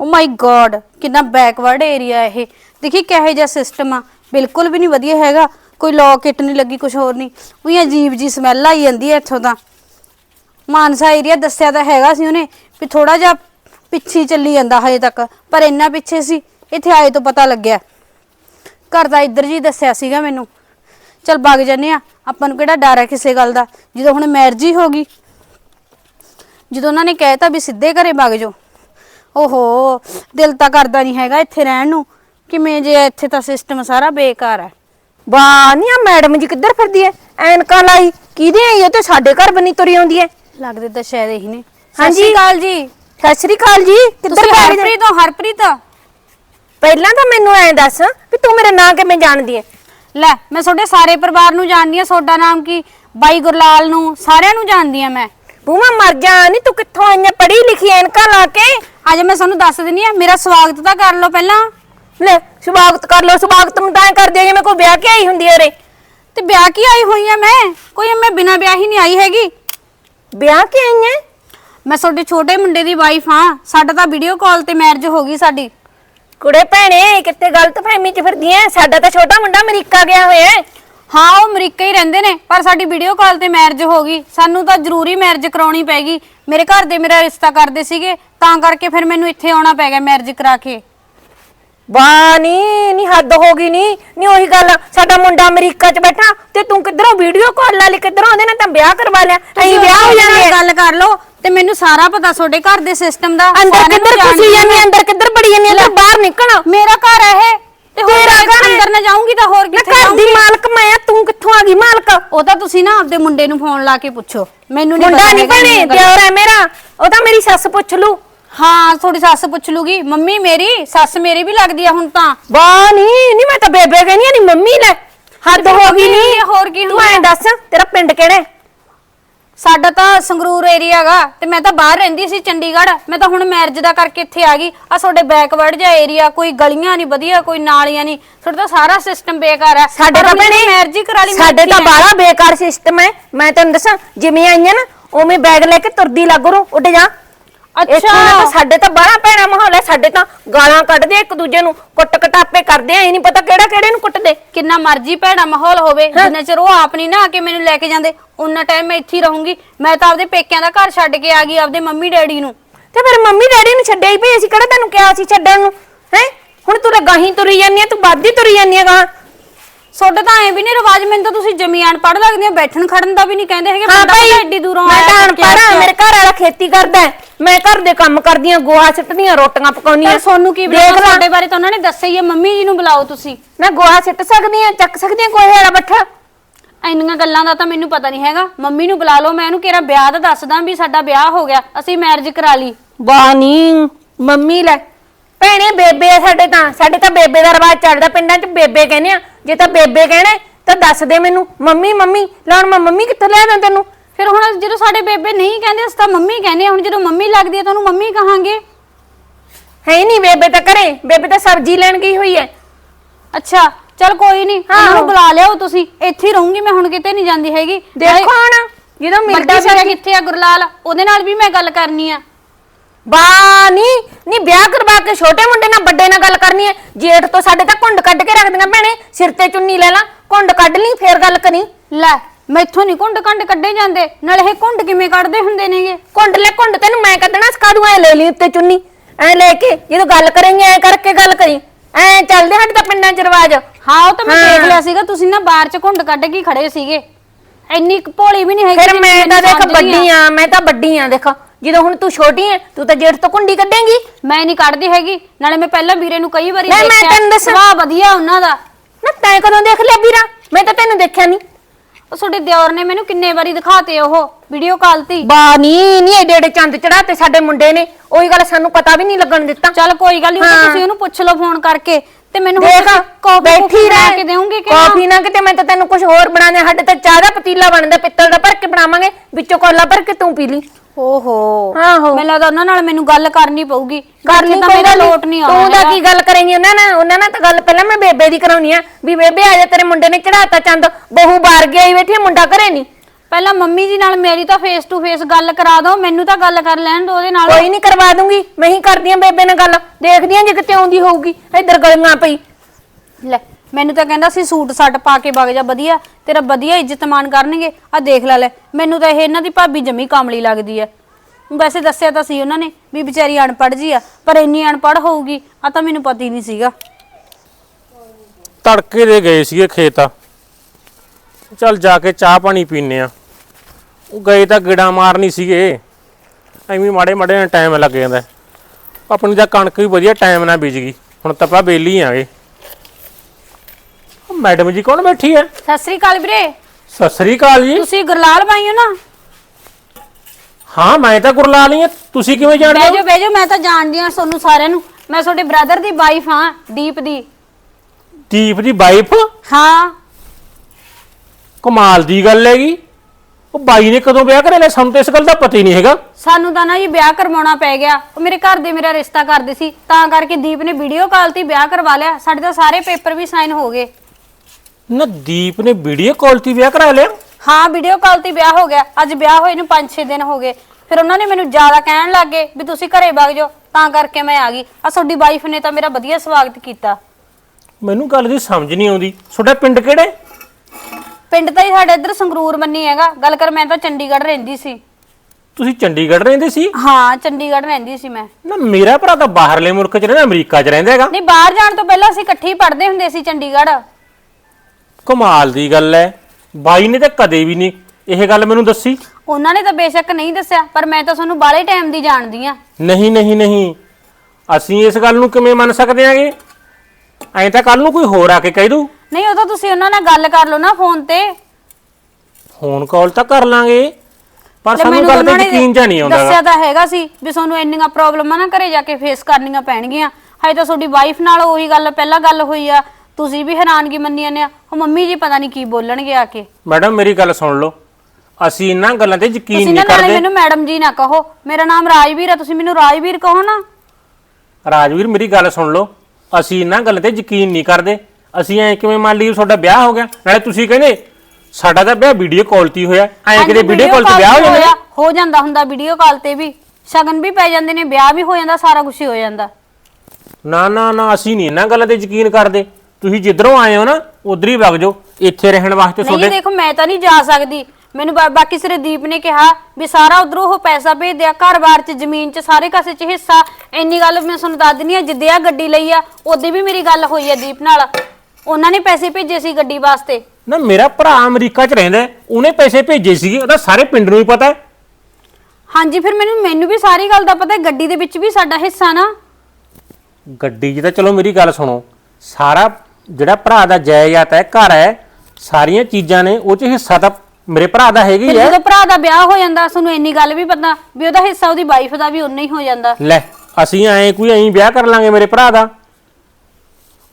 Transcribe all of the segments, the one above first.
O my god ਕਿੰਨਾ backward area ਇਹ। ਦੇਖੀ ਕਿਹੋ ਜਿਹਾ ਸਿਸਟਮ ਆ। ਬਿਲਕੁਲ ਵੀ ਨਹੀਂ ਵਧੀਆ ਹੈਗਾ। ਕੋਈ ਲੌਕ ਕਿਟ ਨਹੀਂ ਲੱਗੀ ਕੁਝ ਹੋਰ ਨਹੀਂ। ਉਹੀ ਅਜੀਬ ਜੀ ਸਮੈਲ ਆਈ ਜਾਂਦੀ ਹੈ ਇੱਥੋਂ ਤਾਂ। ਮਾਨਸਾ ਏਰੀਆ ਦੱਸਿਆ ਤਾਂ ਹੈਗਾ ਸੀ ਉਹਨੇ ਵੀ ਥੋੜਾ ਜਿਹਾ ਪਿੱਛੇ ਚੱਲੀ ਜਾਂਦਾ ਹਜੇ ਤੱਕ। ਪਰ ਇੰਨਾ ਪਿੱਛੇ ਸੀ, ਇੱਥੇ ਆਏ ਤੋਂ ਪਤਾ ਲੱਗਿਆ। ਘਰ ਦਾ ਇੱਧਰ ਜੀ ਦੱਸਿਆ ਸੀਗਾ ਮੈਨੂੰ। ਚਲ ਵਗ ਜੰਨੇ ਆ ਆਪਾਂ ਨੂੰ ਕਿਹੜਾ ਡਰ ਹੈ ਕਿਸੇ ਗੱਲ ਦਾ। ਜਦੋਂ ਹੁਣ ਮੈਰਿਜ ਹੀ ਹੋ ਗਈ। ਜਦੋਂ ਉਹਨਾਂ ਨੇ ਕਹਿਤਾ ਵੀ ਸਿੱਧੇ ਘਰੇ ਵਗ ਜਾਓ। ਓਹੋ ਦਿਲ ਤਾਂ ਕਰਦਾ ਨਹੀਂ ਹੈਗਾ ਇੱਥੇ ਰਹਿਣ ਨੂੰ। ਕਿਵੇਂ ਜੇ ਇੱਥੇ ਤਾਂ ਸਿਸਟਮ ਸਾਰਾ ਬੇਕਾਰ ਹੈ। ਵਾਹ ਨੀ ਆ ਮੈਡਮ ਜੀ ਕਿੱਧਰ ਫਿਰਦੀ ਐ? ਐਨਕਾਂ ਲਾਈ ਕਿਹਦੇ ਆਈ ਇਹ ਤੇ ਸਾਡੇ ਘਰ ਬਣੀ ਤੁਰੀ ਆਉਂਦੀ ਐ। ਲੱਗਦੇ ਤਾਂ ਸ਼ਾਇਦ ਇਹੀ ਨੇ। ਹਾਂਜੀ। ਅਕਾਲ ਜੀ। ਸਤਿ ਸ੍ਰੀ ਅਕਾਲ ਜੀ। ਕਿੱਧਰ ਤੁਸੀਂ? ਹਰਪ੍ਰੀਤ ਹੋ ਹਰਪ੍ਰੀਤ? ਪਹਿਲਾਂ ਤਾਂ ਮੈਨੂੰ ਐਂ ਦੱਸ ਵੀ ਤੂੰ ਮੇਰਾ ਨਾਂ ਕਿਵੇਂ ਜਾਣਦੀ ਐ? ਲੈ ਮੈਂ ਤੁਹਾਡੇ ਸਾਰੇ ਪਰਿਵਾਰ ਨੂੰ ਜਾਣਦੀ ਆ। ਤੁਹਾਡਾ ਨਾਮ ਕੀ? ਬਾਈ ਗੁਰਲਾਲ ਨੂੰ ਸਾਰਿਆਂ ਨੂੰ ਜਾਣਦੀ ਆ ਮੈਂ। ਬੂਮਾ ਮਰ ਜਾ ਨੀ ਤੂੰ ਕਿੱਥੋਂ ਆਈ ਐ ਪੜ੍ਹੀ ਲਿਖੀ ਐਨਕਾਂ ਲਾ ਕੇ। ਅੱਜ ਮੈਂ ਤੁਹਾਨੂੰ ਦੱਸ ਦਿੰਨੀ ਆ ਮੇਰਾ ਸਵਾਗਤ ਤਾਂ ਕਰ ਲਓ ਪਹਿਲਾਂ। ਲੈ ਸਵਾਗਤ ਕਰ ਲੋ ਸਵਾਗਤ ਨੂੰ ਤਾਂ ਐਂ ਕਰਦੀ ਜਿਵੇਂ ਕੋਈ ਵਿਆਹ ਕੇ ਆਈ ਹੁੰਦੀ ਰੇ ਤੇ ਵਿਆਹ ਕੀ ਆਈ ਹੋਈ ਆ ਮੈਂ? ਕੋਈ ਮੈਂ ਬਿਨਾਂ ਵਿਆਹ ਹੀ ਨਹੀਂ ਆਈ ਹੈਗੀ। ਵਿਆਹ ਕੇ ਆਈ ਐ? ਮੈਂ ਤੁਹਾਡੇ ਛੋਟੇ ਮੁੰਡੇ ਦੀ ਵਾਈਫ ਹਾਂ ਸਾਡਾ ਤਾਂ ਵੀਡੀਓ ਕਾਲ ਤੇ ਮੈਰਿਜ ਹੋ ਗਈ ਸਾਡੀ। ਕੁੜੇ ਭੈਣੇ ਕਿੱਥੇ ਗਲਤ ਫਹਿਮੀ ਚ ਫਿਰਦੀ ਐ? ਸਾਡਾ ਤਾਂ ਛੋਟਾ ਮੁੰਡਾ ਅਮਰੀਕਾ ਗਿਆ ਹੋਇਆ ਹਾਂ ਉਹ ਅਮਰੀਕਾ ਹੀ ਰਹਿੰਦੇ ਨੇ ਪਰ ਸਾਡੀ ਵੀਡੀਓ ਕਾਲ ਤੇ ਮੈਰਿਜ ਹੋ ਗਈ। ਸਾਨੂੰ ਤਾਂ ਜ਼ਰੂਰੀ ਮੈਰਿਜ ਕਰਾਉਣੀ ਪੈ ਗਈ। ਮੇਰੇ ਘਰ ਦੇ ਮੇਰਾ ਰਿਸ਼ਤਾ ਕਰਦੇ ਸੀਗੇ ਤਾਂ ਕਰਕੇ ਫਿਰ ਮੈਨੂੰ ਇੱਥੇ ਆਉਣਾ ਪੈ ਗਿਆ ਮੈਰਿਜ ਕਰਾ ਕੇ। ਵਾਹ ਨੀ ਨੀ ਹੱਦ ਹੋ ਗਈ ਨੀ। ਨੀ ਉਹੀ ਗੱਲ ਸਾਡਾ ਮੁੰਡਾ ਅਮਰੀਕਾ 'ਚ ਬੈਠਾ ਤੇ ਤੂੰ ਕਿੱਧਰੋਂ ਵੀਡੀਓ ਕਾਲ ਲਾ ਲਈ ਕਿੱਧਰੋਂ ਉਹਦੇ ਨਾਲ ਤਾਂ ਵਿਆਹ ਕਰਵਾ ਲਿਆ। ਅਸੀਂ ਵਿਆਹ ਹੋ ਜਾਣਗੇ ਗੱਲ ਕਰ ਲਓ ਤੇ ਮੈਨੂੰ ਸਾਰਾ ਪਤਾ ਤੁਹਾਡੇ ਘਰ ਦੇ ਸਿਸਟਮ ਦਾ ਅੰਦਰ ਕਿੱਧਰ ਹਾਂ ਜਾਂਦੀ। ਅੰਦਰ ਕਿੱਧਰ ਬੜੀ ਜਾਂਦੀ ਅੰਦਰ ਬਾਹਰ ਨਿਕਲ। ਮੇਰਾ ਘਰ ਹੈ ਇਹ। ਤੇ ਹੋਰ ਤੇਰਾ ਮੈਂ ਘਰ ਹੈ। ਅੰਦਰ ਨਾ ਜਾਊਂਗੀ ਤਾਂ ਹੋਰ ਕਿੱਥੇ ਘਰ ਜਾਊਂਗੀ ਦੀ ਮਾਲਕ ਮੈਂ ਆ ਤੂੰ ਕਿੱਥੋਂ ਆ ਗਈ ਮਾਲਕ ਉਹ ਤਾਂ ਤੁਸੀਂ ਨਾ ਆਪਦੇ ਮੁੰਡੇ ਨੂੰ ਫੋਨ ਲਾ ਕੇ ਪੁੱਛੋ ਮੈਨੂੰ ਨਹੀਂ ਮੁੰਡਾ ਨਹੀਂ ਭੈਣੇ। ਦਿਓਰ ਹੈ ਮੇਰਾ ਉਹ ਤਾਂ ਮੇਰੀ ਸੱਸ ਪੁੱਛ ਲੂ ਹਾਂ ਤੁਹਾਡੀ ਸੱਸ ਪੁੱਛ ਲੂਗੀ ਮੰਮੀ ਮੇਰੀ ਸੱਸ ਮੇਰੀ ਵੀ ਲੱਗਦੀ ਆ ਹੁਣ ਤਾਂ ਵਾਹ ਨੀ ਨੀ ਮੈਂ ਤਾਂ ਬੇਬੇ ਕਹਿੰਦੀ ਆ ਨੀ ਮੰਮੀ ਲੈ ਹੱਦ ਹੋ ਗਈ ਨੀ ਹੁੰਦੀ ਆ, ਹੋਰ ਕੀ ਤੂੰ? ਐਂ ਦੱਸ ਤੇਰਾ ਪਿੰਡ ਕਿਹੜਾ ਹੈ? ਸਾਡਾ ਤਾਂ ਸੰਗਰੂਰ ਏਰੀਆ ਹੈਗਾ ਤੇ ਮੈਂ ਤਾਂ ਬਾਹਰ ਰਹਿੰਦੀ ਸੀ ਚੰਡੀਗੜ੍ਹ। ਮੈਂ ਤਾਂ ਹੁਣ ਮੈਰਿਜ ਦਾ ਕਰਕੇ ਇੱਥੇ ਆ ਗਈ। ਆ ਤੁਹਾਡੇ ਬੈਕਵਰਡ ਜਿਹਾ ਏਰੀਆ ਕੋਈ ਗਲੀਆਂ ਨਹੀਂ ਵਧੀਆ ਕੋਈ ਨਾਲੀਆਂ ਨਹੀਂ ਤੁਹਾਡਾ ਤਾਂ ਸਾਰਾ ਸਿਸਟਮ ਬੇਕਾਰ ਹੈ। ਸਾਡੇ ਤਾਂ ਭੈਣੇ ਮੈਰਿਜ ਹੀ ਕਰਾ ਲਈ ਸਾਡੇ ਤਾਂ। ਬਾਹਲਾ ਬੇਕਾਰ ਸਿਸਟਮ ਹੈ। ਮੈਂ ਤੈਨੂੰ ਦੱਸਾਂ ਜਿਵੇਂ ਆਈਆਂ ਨਾ ਉਵੇਂ ਬੈਗ ਲੈ ਕੇ ਤੁਰਦੀ ਲੱਗ ਰੂ ਉੱਡ ਜਾ। ਇੱਥੋਂ ਦਾ ਤਾਂ ਸਾਡੇ ਤਾਂ ਬਾਹਲਾ ਭੈੜਾ ਮਾਹੌਲ ਹੈ ਸਾਡੇ ਤਾਂ ਗਾਲਾਂ ਕੱਢਦੇ ਆ ਇੱਕ ਦੂਜੇ ਨੂੰ ਕੁੱਟ ਕਟਾਪੇ ਕਰਦੇ ਆ ਇਹ ਨਹੀਂ ਪਤਾ ਕਿਹੜਾ ਕਿਹੜੇ ਨੂੰ ਕੁੱਟਦੇ। ਕਿੰਨਾ ਮਰਜ਼ੀ ਭੈੜਾ ਮਾਹੌਲ ਹੋਵੇ ਜਿੰਨਾ ਚਿਰ ਉਹ ਆਪ ਨਹੀਂ ਨਾ ਆ ਕੇ ਮੈਨੂੰ ਲੈ ਕੇ ਜਾਂਦੇ ਉਨਾ ਟਾਈਮ ਮੈਂ ਇੱਥੇ ਹੀ ਰਹੂੰਗੀ। ਮੈਂ ਤਾਂ ਆਪਦੇ ਪੇਕਿਆਂ ਦਾ ਘਰ ਛੱਡ ਕੇ ਆ ਗਈ ਆਪਦੇ ਮੰਮੀ ਡੈਡੀ ਨੂੰ। ਤੇ ਫਿਰ ਮੰਮੀ ਡੈਡੀ ਨੂੰ ਛੱਡਿਆ ਹੀ ਭਈ ਅਸੀਂ ਕਿਹੜਾ ਤੈਨੂੰ ਕਿਹਾ ਸੀ ਛੱਡਣ ਨੂੰ? ਹੈ? ਹੁਣ ਤੂੰ ਤਾਂ ਗਾਹੀਂ ਤੁਰੀ ਜਾਂਦੀ ਆ ਤੂੰ ਵੱਧਦੀ ਤੁਰੀ ਜਾਂਦੀ ਆ ਗਾਂ ਤੁਹਾਡਾ ਤਾਂ ਐ ਵੀ ਨਹੀਂ ਰਿਵਾਜ ਮੈਨੂੰ ਤਾਂ ਤੁਸੀਂ ਜਮੀ ਅਨਪੜ੍ਹ ਲੱਗਦੀ ਆ ਬੈਠਣ ਖੜਨ ਦਾ ਵੀ ਨਹੀਂ ਕਹਿੰਦੇ ਹੈਗੇ ਹਾਂ ਬੰਦਾ ਭਾਈ ਐਡੀ ਦੂਰੋਂ ਮੈਂ ਆਇਆ ਤਾਂ ਥੱਕਿਆ ਅਨਪੜ੍ਹ ਆ। ਮੇਰੇ ਘਰ ਵਾਲਾ ਖੇਤੀ ਕਰਦਾ ਹੈ। ਮੈਂ ਘਰ ਦੇ ਕੰਮ ਕਰਦੀ ਆ ਗੋਹਾ ਸਿੱਟਦੀਆਂ ਰੋਟੀਆਂ ਪਕਾਉਂਦੀਆਂ। ਸੋਨੂੰ ਕੀ ਦੇਖ ਬਣਾ ਲੈ। ਤੁਹਾਡੇ ਬਾਰੇ ਤਾਂ ਉਹਨਾਂ ਨੇ ਦੱਸਿਆ ਹੀ ਹੈ ਮੰਮੀ ਜੀ ਨੂੰ ਬੁਲਾਓ ਤੁਸੀਂ। ਮੈਂ ਗੋਹਾ ਸਿੱਟ ਸਕਦੀ ਆ ਚੱਕ ਸਕਦੀ ਆ ਕੋਈ ਵਾਲਾ ਬੱਠਾ? ਇੰਨੀਆਂ ਗੱਲਾਂ ਦਾ ਤਾਂ ਮੈਨੂੰ ਪਤਾ ਨਹੀਂ ਹੈਗਾ। ਮੰਮੀ ਨੂੰ ਬੁਲਾ ਲਓ ਮੈਂ ਉਹਨੂੰ ਕਿਹੜਾ ਵਿਆਹ ਦਾ ਦੱਸਦਾ ਵੀ ਸਾਡਾ ਵਿਆਹ ਹੋ ਗਿਆ ਅਸੀਂ ਮੈਰਿਜ ਕਰਾ ਲਈ। ਬਾਨੀ ਮੰਮੀ ਲੈ। ਭੈਣੇ ਬੇਬੇ ਆ ਸਾਡੇ ਤਾਂ। ਸਾਡੇ ਤਾਂ ਬੇਬੇ ਦਾ ਰਿਵਾਜ ਚੱਲਦਾ ਪਿੰਡਾਂ 'ਚ ਬੇਬੇ ਕਹਿੰਦੇ ਆ ਜੇ ਤਾਂ ਬੇਬੇ ਕਹਿਣੇ ਤਾਂ ਦੱਸ ਦੇ ਮੈਨੂੰ। ਮੰਮੀ ਮੰਮੀ ਲੈਣ ਮੈਂ ਮੰਮੀ ਕਿੱਥੋਂ ਲੈ ਦਾਂ ਤੈਨੂੰ? ਫਿਰ ਹੁਣ ਜਦੋਂ ਸਾਡੇ ਬੇਬੇ ਨਹੀਂ ਕਹਿੰਦੇ ਅਸੀਂ ਤਾਂ ਮੰਮੀ ਕਹਿੰਦੇ ਹਾਂ। ਹੁਣ ਜਦੋਂ ਮੰਮੀ ਲੱਗਦੀ ਹੈ ਤਾਂ ਉਹਨੂੰ ਮੰਮੀ ਕਹਾਂਗੇ। ਹੈ ਨਹੀਂ ਬੇਬੇ ਤਾਂ ਘਰੇ ਬੇਬੇ ਤਾਂ ਸਬਜ਼ੀ ਲੈਣ ਗਈ ਹੋਈ ਹੈ। ਅੱਛਾ ਚਲ ਕੋਈ ਨਹੀਂ ਆਹੋ। ਨੂੰ ਬੁਲਾ ਲਿਆਓ ਤੁਸੀਂ ਇੱਥੇ ਹੀ ਰਹੂੰਗੀ ਮੈਂ ਹੁਣ ਕਿਤੇ ਨਹੀਂ ਜਾਂਦੀ ਹੈਗੀ। ਦੇਖੋ ਹੁਣ ਜਦੋਂ ਮਿਲਦਾ ਸਾਰਾ ਕਿੱਥੇ ਆ ਗੁਰਲਾਲ ਉਹਦੇ ਨਾਲ ਵੀ ਮੈਂ ਗੱਲ ਕਰਨੀ ਆ। ਬਾਨੀ ਨਹੀਂ ਵਿਆਹ ਕਰਵਾ ਕੇ ਛੋਟੇ ਮੁੰਡੇ ਨਾਲ ਵੱਡੇ ਨਾਲ ਗੱਲ ਕਰਨੀ ਹੈ। ਜੇਠ ਤੋਂ ਸਾਡੇ ਤਾਂ ਕੁੰਡ ਕੱਢ ਕੇ ਰੱਖਦੀਆਂ ਭੈਣੇ ਸਿਰ ਤੇ ਚੁੰਨੀ ਲੈ ਲਾ ਕੁੰਡ ਕੱਢ ਲਈ ਫੇਰ ਗੱਲ ਕਰੀ। ਲੈ ਮੈਥੋਂ ਨਹੀਂ ਕੁੰਡ ਕੰਡ ਕੱਢੇ ਜਾਂਦੇ ਨਾਲੇ ਇਹ ਕੁੰਡ ਕਿਵੇਂ ਕੱਢਦੇ ਹੁੰਦੇ ਨੇਗੇ? ਕੁੰਡ ਲੈ ਕੁੰਡ ਤੈਨੂੰ ਮੈਂ ਕੱਢਣਾ ਸਿਖਾ ਦੂੰ ਐ ਲੈ ਲਈ ਉੱਤੇ ਚੁੰਨੀ ਐ ਲੈ ਕੇ ਜਦੋਂ ਗੱਲ ਕरेंगे ਐ ਕਰਕੇ ਗੱਲ ਕਰੀ ਐ ਚੱਲਦੇ ਸਾਡੇ ਤਾਂ ਪਿੰਡਾਂ 'ਚ ਰਿਵਾਜ। ਹਾਂ ਉਹ ਤਾਂ ਮੈਂ ਹਾਂ। ਦੇਖ ਲਿਆ ਸੀਗਾ ਤੁਸੀਂ ਨਾ ਬਾਹਰ ਚ ਕੁੰਡ ਕੱਢ ਕੇ ਹੀ ਖੜੇ ਸੀਗੇ। ਇੰਨੀ ਕੁ ਭੋਲੀ ਵੀ ਨਹੀਂ ਹੈਗੀ ਫਿਰ ਮੈਂ ਤਾਂ ਦੇਖ ਵੱਡੀ ਆ। ਮੈਂ ਤਾਂ ਵੱਡੀ ਆ ਦੇਖ ਜਦੋਂ ਹੁਣ ਤੂੰ ਛੋਟੀ ਐ ਤੂੰ ਤਾਂ ਜੇਠ ਤੋਂ ਕੁੰਡੀ ਕੱਢੇਂਗੀ। ਮੈਂ ਨਹੀਂ ਕੱਢਦੀ ਹੈਗੀ ਨਾਲੇ ਮੈਂ ਪਹਿਲਾਂ ਵੀਰੇ ਨੂੰ ਕਈ ਵਾਰੀ ਲੈ ਮੈਂ ਦੇਖਿਆ। ਤੈਨੂੰ ਦੱਸਾਂ। ਸੁਭਾਅ ਵਧੀਆ ਉਹਨਾਂ ਦਾ। ਨਾ ਤੈਂ ਕਦੋਂ ਦੇਖ ਲਿਆ ਵੀਰਾ? ਮੈਂ ਤਾਂ ਤੈਨੂੰ ਦੇਖਿਆ ਨਹੀਂ ਉਹ ਤੁਹਾਡੇ ਦਿਓਰ ਨੇ ਮੈਨੂੰ ਕਿੰਨੇ ਵਾਰੀ ਦਿਖਾਤੇ ਉਹ ਵੀਡੀਓ ਕਾਲ ਤੇ। ਹੀ। ਬਾ ਨੀ ਨੀ ਏਡੇ ਏਡੇ ਚੰਦ ਚੜਾਤੇ ਸਾਡੇ ਮੁੰਡੇ ਨੇ। ਉਹੀ ਗੱਲ ਸਾਨੂੰ ਪਤਾ ਵੀ ਨਹੀਂ ਲੱਗਣ ਦਿੱਤਾ। ਚੱਲ ਕੋਈ ਗੱਲ ਨਹੀਂ ਹਾਂ। ਤੁਸੀਂ ਉਹਨੂੰ ਪੁੱਛ ਲਓ ਫੋਨ ਕਰਕੇ ਤੇ ਮੈਨੂੰ ਹੁਣ ਦੇਖ ਤੁਸੀਂ ਕਾਫੀ ਬੈਠੀ ਬਣਾ ਰਹਿ। ਕੇ ਦੇਵੋਗੇ ਕਿ ਨਾ? ਕਾਫੀ ਨਾ ਕਿਤੇ ਮੈਂ ਤਾਂ ਤੈਨੂੰ ਕੁਝ ਹੋਰ ਬਣਾ ਦੇ ਸਾਡੇ ਤਾਂ ਚਾਹ ਦਾ ਪਤੀਲਾ ਬਣਦਾ ਪਿੱਤਲ ਦਾ ਭਰ ਕੇ ਬਣਾਵਾਂਗੇ ਵਿੱਚੋਂ ਕੋਲਾ ਭਰ ਕੇ ਤੂੰ ਪੀ ਲਈ। ਓਹੋ। ਆਹੋ। ਮੈਨੂੰ ਲੱਗਦਾ ਉਹਨਾਂ ਨਾਲ ਮੈਨੂੰ ਗੱਲ ਕਰਨੀ ਪਊਗੀ। ਕਰ ਲਈ ਇੱਥੇ ਤਾਂ ਮੇਰਾ ਲੋਟ ਨਹੀਂ ਤੂੰ ਆਉਂਦਾ ਤਾਂ ਕੀ ਗੱਲ ਕਰੇਂਗੀ? ਉਹਨਾਂ ਨਾਲ ਉਹਨਾਂ ਨਾਲ ਤਾਂ ਗੱਲ ਪਹਿਲਾਂ ਮੈਂ ਬੇਬੇ ਦੀ ਕਰਾਉਣੀ ਆ ਵੀ ਬੇਬੇ ਆ ਜਾ ਤੇਰੇ ਮੁੰਡੇ ਨੇ ਚੜਾਤਾ ਚੰਦ। ਬਹੂ ਬਾਰ ਗਿਆ ਹੀ ਬੈਠੀ ਮੁੰਡਾ ਘਰੇ ਨਹੀਂ। ਪਹਿਲਾਂ ਮੰਮੀ ਜੀ ਨਾਲ ਮੇਰੀ ਤਾਂ ਫੇਸ ਟੂ ਫੇਸ ਗੱਲ ਕਰਾ ਦਿਓ ਮੈਨੂੰ ਤਾਂ ਗੱਲ ਕਰ ਲੈਣ ਦਿਓ ਉਹਦੇ ਨਾਲ। ਕੋਈ ਨਹੀਂ ਕਰਵਾ ਦੂੰਗੀ। ਮੈਂ ਹੀ ਕਰਦੀ ਆਂ ਬੇਬੇ ਨਾਲ ਗੱਲ। ਦੇਖਦੀ ਆਂ ਜੇ ਕਿਤੇ ਆਉਂਦੀ ਹੋਊਗੀ ਇੱਧਰ ਗਲੀਆਂ ਪਈ। ਲੈ ਮੈਨੂੰ ਤਾਂ ਕਹਿੰਦਾ ਸੀ ਸੂਟ ਸੱਟ ਪਾ ਕੇ ਵਗ ਜਾ, ਵਧੀਆ। ਤੇਰਾ ਵਧੀਆ ਇੱਜ਼ਤ ਮਾਨ ਕਰਨਗੇ। ਆ ਦੇਖ ਲੈ ਲੈ, ਮੈਨੂੰ ਤਾਂ ਇਹ ਇਹਨਾਂ ਦੀ ਭਾਬੀ ਜਮੀ ਕਾਮਲੀ ਲੱਗਦੀ ਐ। ਵੈਸੇ ਦੱਸਿਆ ਤਾਂ ਸੀ ਉਹਨਾਂ ਨੇ ਵੀ ਵਿਚਾਰੀ ਅਨਪੜ੍ਹ ਜੀ ਆ, ਪਰ ਇੰਨੀ ਅਨਪੜ੍ਹ ਹੋਊਗੀ ਆ ਤਾਂ ਮੈਨੂੰ ਪਤਾ ਹੀ ਨਹੀਂ ਸੀਗਾ। ਤੜਕੇ ਦੇ ਗਏ ਸੀਗੇ ਖੇਤ। ਚੱਲ ਜਾ ਕੇ ਚਾਹ ਪਾਣੀ ਪੀਨੇ ਆ। ਉਹ ਗਏ ਤਾਂ ਗਿੜਾ ਮਾਰਨੀ ਸੀਗੇ। ਐਵੇਂ ਮਾੜੇ ਮਾੜੇ ਨਾਲ ਟਾਈਮ ਲੱਗ ਜਾਂਦਾ। ਆਪਣੀ ਤਾਂ ਕਣਕ ਵੀ ਵਧੀਆ ਟਾਈਮ ਨਾਲ ਬੀਜ ਗਈ। ਹੁਣ ਤਾਂ ਆਪਾਂ ਬੇਲੀ ਆਗੇ। ਮੈਡਮ ਜੀ ਕੌਣ ਬੈਠੀ ਹੈ? ਸਤਿ ਸ੍ਰੀ ਅਕਾਲ ਵੀਰੇ। ਸਤਿ ਸ੍ਰੀ ਅਕਾਲ ਜੀ। ਤੁਸੀਂ ਗੁਰਲਾਲ ਭਾਈ ਹੋ ਨਾ? ਹਾਂ ਮੈਂ ਤਾਂ ਗੁਰਲਾ ਲਈ ਹਾਂ। ਤੁਸੀਂ ਕਿਵੇਂ ਜਾਣਦੇ ਬਹਿ ਹੋ ਜਾਓ ਬਹਿ ਜਾਓ ਮੈਂ ਤਾਂ ਜਾਣਦੀ ਆ ਤੁਹਾਨੂੰ ਸਾਰਿਆਂ ਨੂੰ। ਮੈਂ ਤੁਹਾਡੇ ਬ੍ਰਦਰ ਦੀ ਵਾਈਫ ਹਾਂ ਦੀਪ ਦੀ। ਦੀਪ ਦੀ ਵਾਈਫ ਹਾਂ। ਕਮਾਲ ਦੀ ਗੱਲ ਹੈਗੀ। ਉਹ ਬਾਈ ਨੇ ਕਦੋਂ ਵਿਆਹ ਕਰਿਆ? ਲੈ ਸਾਨੂੰ ਤਾਂ ਇਸ ਗੱਲ ਦਾ ਪਤਾ ਹੀ ਨਹੀਂ ਹੈਗਾ। ਸਾਨੂੰ ਤਾਂ ਨਾ ਜੀ ਵਿਆਹ ਕਰਵਾਉਣਾ ਪੈ ਗਿਆ। ਉਹ ਮੇਰੇ ਘਰ ਦੇ ਮੇਰਾ ਰਿਸ਼ਤਾ ਕਰਦੇ ਸੀ। ਤਾਂ ਕਰਕੇ ਦੀਪ ਨੇ ਵੀਡੀਓ ਕਾਲ ਤੇ ਹੀ ਵਿਆਹ ਕਰਵਾ ਲਿਆ। ਸਾਡੇ ਤਾਂ ਸਾਰੇ ਪੇਪਰ ਵੀ ਸਾਈਨ ਹੋ ਗਏ। ਨਾ ਦੀਪ ਨੇ ਵੀਡੀਓ ਕਾਲ ਤੇ ਵਿਆਹ ਕਰਾ ਲਿਆ? ਹਾਂ ਵੀਡੀਓ ਕਾਲ ਤੇ ਵਿਆਹ ਹੋ ਗਿਆ। ਅੱਜ ਵਿਆਹ ਹੋਏ ਨੂੰ 5-6 ਦਿਨ ਹੋ ਗਏ। ਫਿਰ ਉਹਨਾਂ ਨੇ ਮੈਨੂੰ ਜ਼ਿਆਦਾ ਕਹਿਣ ਲੱਗ ਵੀ ਤੁਸੀਂ ਘਰੇ ਵਗ ਜਾਓ ਤਾਂ ਕਰਕੇ ਮੈਂ ਆ ਗਈ। ਆ ਤੁਹਾਡੀ ਵਾਈਫ ਨੇ ਤਾਂ ਮੇਰਾ ਵਧੀਆ ਸਵਾਗਤ ਕੀਤਾ। ਮੈਨੂੰ ਗੱਲ ਦੀ ਸਮਝ ਨਹੀਂ ਆਉਂਦੀ। ਤੁਹਾਡਾ ਪਿੰਡ ਕਿਹੜੇ ਪਿੰਡ ਤਾਂ ਹੀ ਸਾਡੇ ਇੱਧਰ ਸੰਗਰੂਰ ਮੰਨੀ ਹੈਗਾ। ਗੱਲ ਕਰ ਮੈਂ ਤਾਂ ਚੰਡੀਗੜ੍ਹ ਰਹਿੰਦੀ ਸੀ। ਤੁਸੀਂ ਚੰਡੀਗੜ੍ਹ ਰਹਿੰਦੇ ਸੀ? ਹਾਂ ਚੰਡੀਗੜ੍ਹ ਰਹਿੰਦੀ ਸੀ ਮੈਂ। ਨਾ ਮੇਰਾ ਭਰਾ ਤਾਂ ਬਾਹਰਲੇ ਮੁਲਕ 'ਚ ਰਹਿੰਦਾ ਅਮਰੀਕਾ 'ਚ ਰਹਿੰਦਾ ਹੈਗਾ। ਨਹੀਂ ਬਾਹਰ ਜਾਣ ਤੋਂ ਪਹਿਲਾਂ ਅਸੀਂ ਇਕੱਠੇ ਹੀ ਪੜ੍ਹਦੇ ਹੁੰਦੇ ਸੀ ਚੰਡੀਗੜ੍ਹ। ਕਮਾਲ ਦੀ ਗੱਲ ਹੈ ਬਾਈ ਨੇ ਤਾਂ ਕਦੇ ਵੀ ਨਹੀਂ ਇਹ ਗੱਲ ਮੈਨੂੰ ਦੱਸੀ। ਉਹਨਾਂ ਨੇ ਤਾਂ ਬੇਸ਼ੱਕ ਨਹੀਂ ਦੱਸਿਆ ਪਰ ਮੈਂ ਤਾਂ ਤੁਹਾਨੂੰ ਬਾਲੇ ਟਾਈਮ ਦੀ ਜਾਣਦੀ ਆ। ਨਹੀਂ ਨਹੀਂ ਨਹੀਂ। ਅਸੀਂ ਇਸ ਗੱਲ ਨੂੰ ਕਿਵੇਂ ਮੰਨ ਸਕਦੇ ਆਂਗੇ? ਐਂ ਤਾਂ ਕੱਲ ਨੂੰ ਕੋਈ ਹੋਰ ਆ ਕੇ ਕਹਿ ਦੂ। ਨਹੀਂ ਉਹ ਤਾਂ ਤੁਸੀਂ ਉਹਨਾਂ ਨਾਲ ਗੱਲ ਕਰ ਲਓ ਨਾ ਫੋਨ ਤੇ। ਫੋਨ ਕਾਲ ਤਾਂ ਕਰ ਲਾਂਗੇ ਪਰ ਸਾਨੂੰ ਗੱਲ ਉਹਨਾਂ ਤੇ ਨੇ ਯਕੀਨ ਜਾਂ ਨਹੀਂ ਆਉਂਦਾ ਦੱਸਿਆ ਤਾਂ ਹੈਗਾ ਸੀ ਵੀ ਤੁਹਾਨੂੰ ਇੰਨੀਆਂ ਪ੍ਰੋਬਲਮਾਂ ਨਾ ਘਰੇ ਜਾ ਕੇ ਫੇਸ ਕਰਨੀਆਂ ਪੈਣਗੀਆਂ। ਹਜੇ ਤਾਂ ਤੁਹਾਡੀ ਵਾਈਫ ਨਾਲ ਉਹੀ ਗੱਲ ਪਹਿਲਾਂ ਗੱਲ ਹੋਈ ਆ। ਤੁਸੀਂ ਵੀ ਹੈਰਾਨਗੀ ਮੰਨੀ ਜਾਂਦੇ ਆ। ਉਹ ਮੰਮੀ ਜੀ ਪਤਾ ਨਹੀਂ ਕੀ ਬੋਲਣਗੇ ਆ ਕੇ। ਮੈਡਮ ਮੇਰੀ ਗੱਲ ਸੁਣ ਲਓ। ਅਸੀਂ ਇਹਨਾਂ ਗੱਲਾਂ ਤੇ ਯਕੀਨ ਤੁਸੀਂ ਨਾ ਨਹੀਂ ਨਾਲੇ ਕਰਦੇ। ਮੈਨੂੰ ਮੈਡਮ ਜੀ ਨਾ ਕਹੋ। ਮੇਰਾ ਨਾਮ ਰਾਜਵੀਰ ਆ ਤੁਸੀਂ ਮੈਨੂੰ ਰਾਜਵੀਰ ਕਹੋ ਨਾ। ਰਾਜਵੀਰ ਮੇਰੀ ਗੱਲ ਸੁਣ ਲਓ। ਅਸੀਂ ਇਹਨਾਂ ਗੱਲ ਤੇ ਯਕੀਨ ਨਹੀਂ ਕਰਦੇ। ਅਸੀਂ ਐ ਕਿਵੇਂ ਮੰਨ ਲਈਏ ਤੁਹਾਡਾ ਵਿਆਹ ਹੋ ਗਿਆ। ਨਾਲੇ ਤੁਸੀਂ ਕਹਿੰਦੇ ਸਾਡਾ ਤਾਂ ਵਿਆਹ ਵੀਡੀਓ ਕਾਲ ਤੇ ਹੀ ਹੋਇਆ। ਐਂ ਕਿਤੇ ਵੀਡੀਓ ਕਾਲ ਤੇ ਵਿਆਹ ਹੋ ਜਾਂਦਾ। ਹੋ ਜਾਂਦਾ ਹੁੰਦਾ ਵੀਡੀਓ ਕਾਲ ਤੇ ਵੀ। ਸ਼ਗਨ ਵੀ ਪੈ ਜਾਂਦੇ ਨੇ ਵਿਆਹ ਵੀ ਹੋ ਜਾਂਦਾ ਸਾਰਾ ਕੁਝ ਹੀ ਹੋ ਜਾਂਦਾ। ਨਾ ਨਾ ਨਾ ਅਸੀਂ ਨਹੀਂ ਇਹਨਾਂ ਗੱਲਾਂ ਤੇ ਯਕੀਨ ਕਰਦੇ। ਤੁਸੀਂ ਜਿੱਧਰੋਂ ਆਏ ਹੋ ਨਾ ਉਧਰ ਹੀ ਵਗ ਜਾਓ ਇੱਥੇ ਰਹਿਣ ਵਾਸਤੇ ਨਹੀਂ ਤੁਹਾਡੇ ਦੇਖੋ ਮੈਂ ਤਾਂ ਨਹੀਂ ਜਾ ਸਕਦੀ। ਮੈਨੂੰ ਬਾ- ਬਾਕੀ ਸਿਰੇ ਦੀਪ ਨੇ ਕਿਹਾ ਵੀ ਸਾਰਾ ਉਧਰੋਂ ਉਹ ਪੈਸਾ ਭੇਜ ਦਿਆ ਘਰ-ਬਾਰ 'ਚ ਜ਼ਮੀਨ 'ਚ ਸਾਰੇ ਕਾਸੇ 'ਚ ਹਿੱਸਾ। ਇੰਨੀ ਗੱਲ ਮੈਂ ਤੁਹਾਨੂੰ ਦੱਸ ਦਿੰਦੀ ਆ ਜਿੱਦੇ ਆ ਗੱਡੀ ਲਈ ਆ ਉਹਦੇ ਵੀ ਮੇਰੀ ਗੱਲ ਹੋਈ ਆ ਦੀਪ ਨਾਲ। ਉਹਨਾਂ ਨੇ ਪੈਸੇ ਭੇਜੇ ਸੀ ਗੱਡੀ ਵਾਸਤੇ। ਨਾ ਮੇਰਾ ਭਰਾ ਅਮਰੀਕਾ 'ਚ ਰਹਿੰਦਾ ਹੈ, ਉਹਨੇ ਪੈਸੇ ਭੇਜੇ ਸੀਗੇ ਉਹਦਾ ਸਾਰੇ ਪਿੰਡ ਨੂੰ ਹੀ ਪਤਾ ਹੈ। ਹਾਂਜੀ ਫਿਰ ਮੈਨੂੰ ਮੈਨੂੰ ਵੀ ਸਾਰੀ ਗੱਲ ਦਾ ਪਤਾ ਹੈ, ਗੱਡੀ ਦੇ ਵਿੱਚ ਵੀ ਸਾਡਾ ਹਿੱਸਾ ਨਾ। ਗੱਡੀ 'ਚ ਤਾਂ ਚਲੋ ਮੇਰੀ ਗੱਲ ਸੁਣੋ ਸਾਰਾ ਜਿਹੜਾ ਭਰਾ ਦਾ ਜਾਇਦਾਦ ਹੈ ਘਰ ਹੈ ਸਾਰੀਆਂ ਚੀਜ਼ਾਂ ਨੇ ਉਹ 'ਚ ਹਿੱਸਾ ਤਾਂ ਮੇਰੇ ਭਰਾ ਦਾ ਹੈਗਾ ਫਿਰ ਹੀ। ਜਦੋਂ ਭਰਾ ਦਾ ਵਿਆਹ ਹੋ ਜਾਂਦਾ ਤੁਹਾਨੂੰ ਇੰਨੀ ਗੱਲ ਵੀ ਪਤਾ ਵੀ ਉਹਦਾ ਹਿੱਸਾ ਉਹਦੀ ਵਾਈਫ ਦਾ ਵੀ ਉਨਾ ਹੀ ਹੋ ਜਾਂਦਾ। ਲੈ ਅਸੀਂ ਐਂ ਕੋਈ ਐਂ ਵਿਆਹ ਕਰ ਲਾਂਗੇ ਮੇਰੇ ਭਰਾ ਦਾ।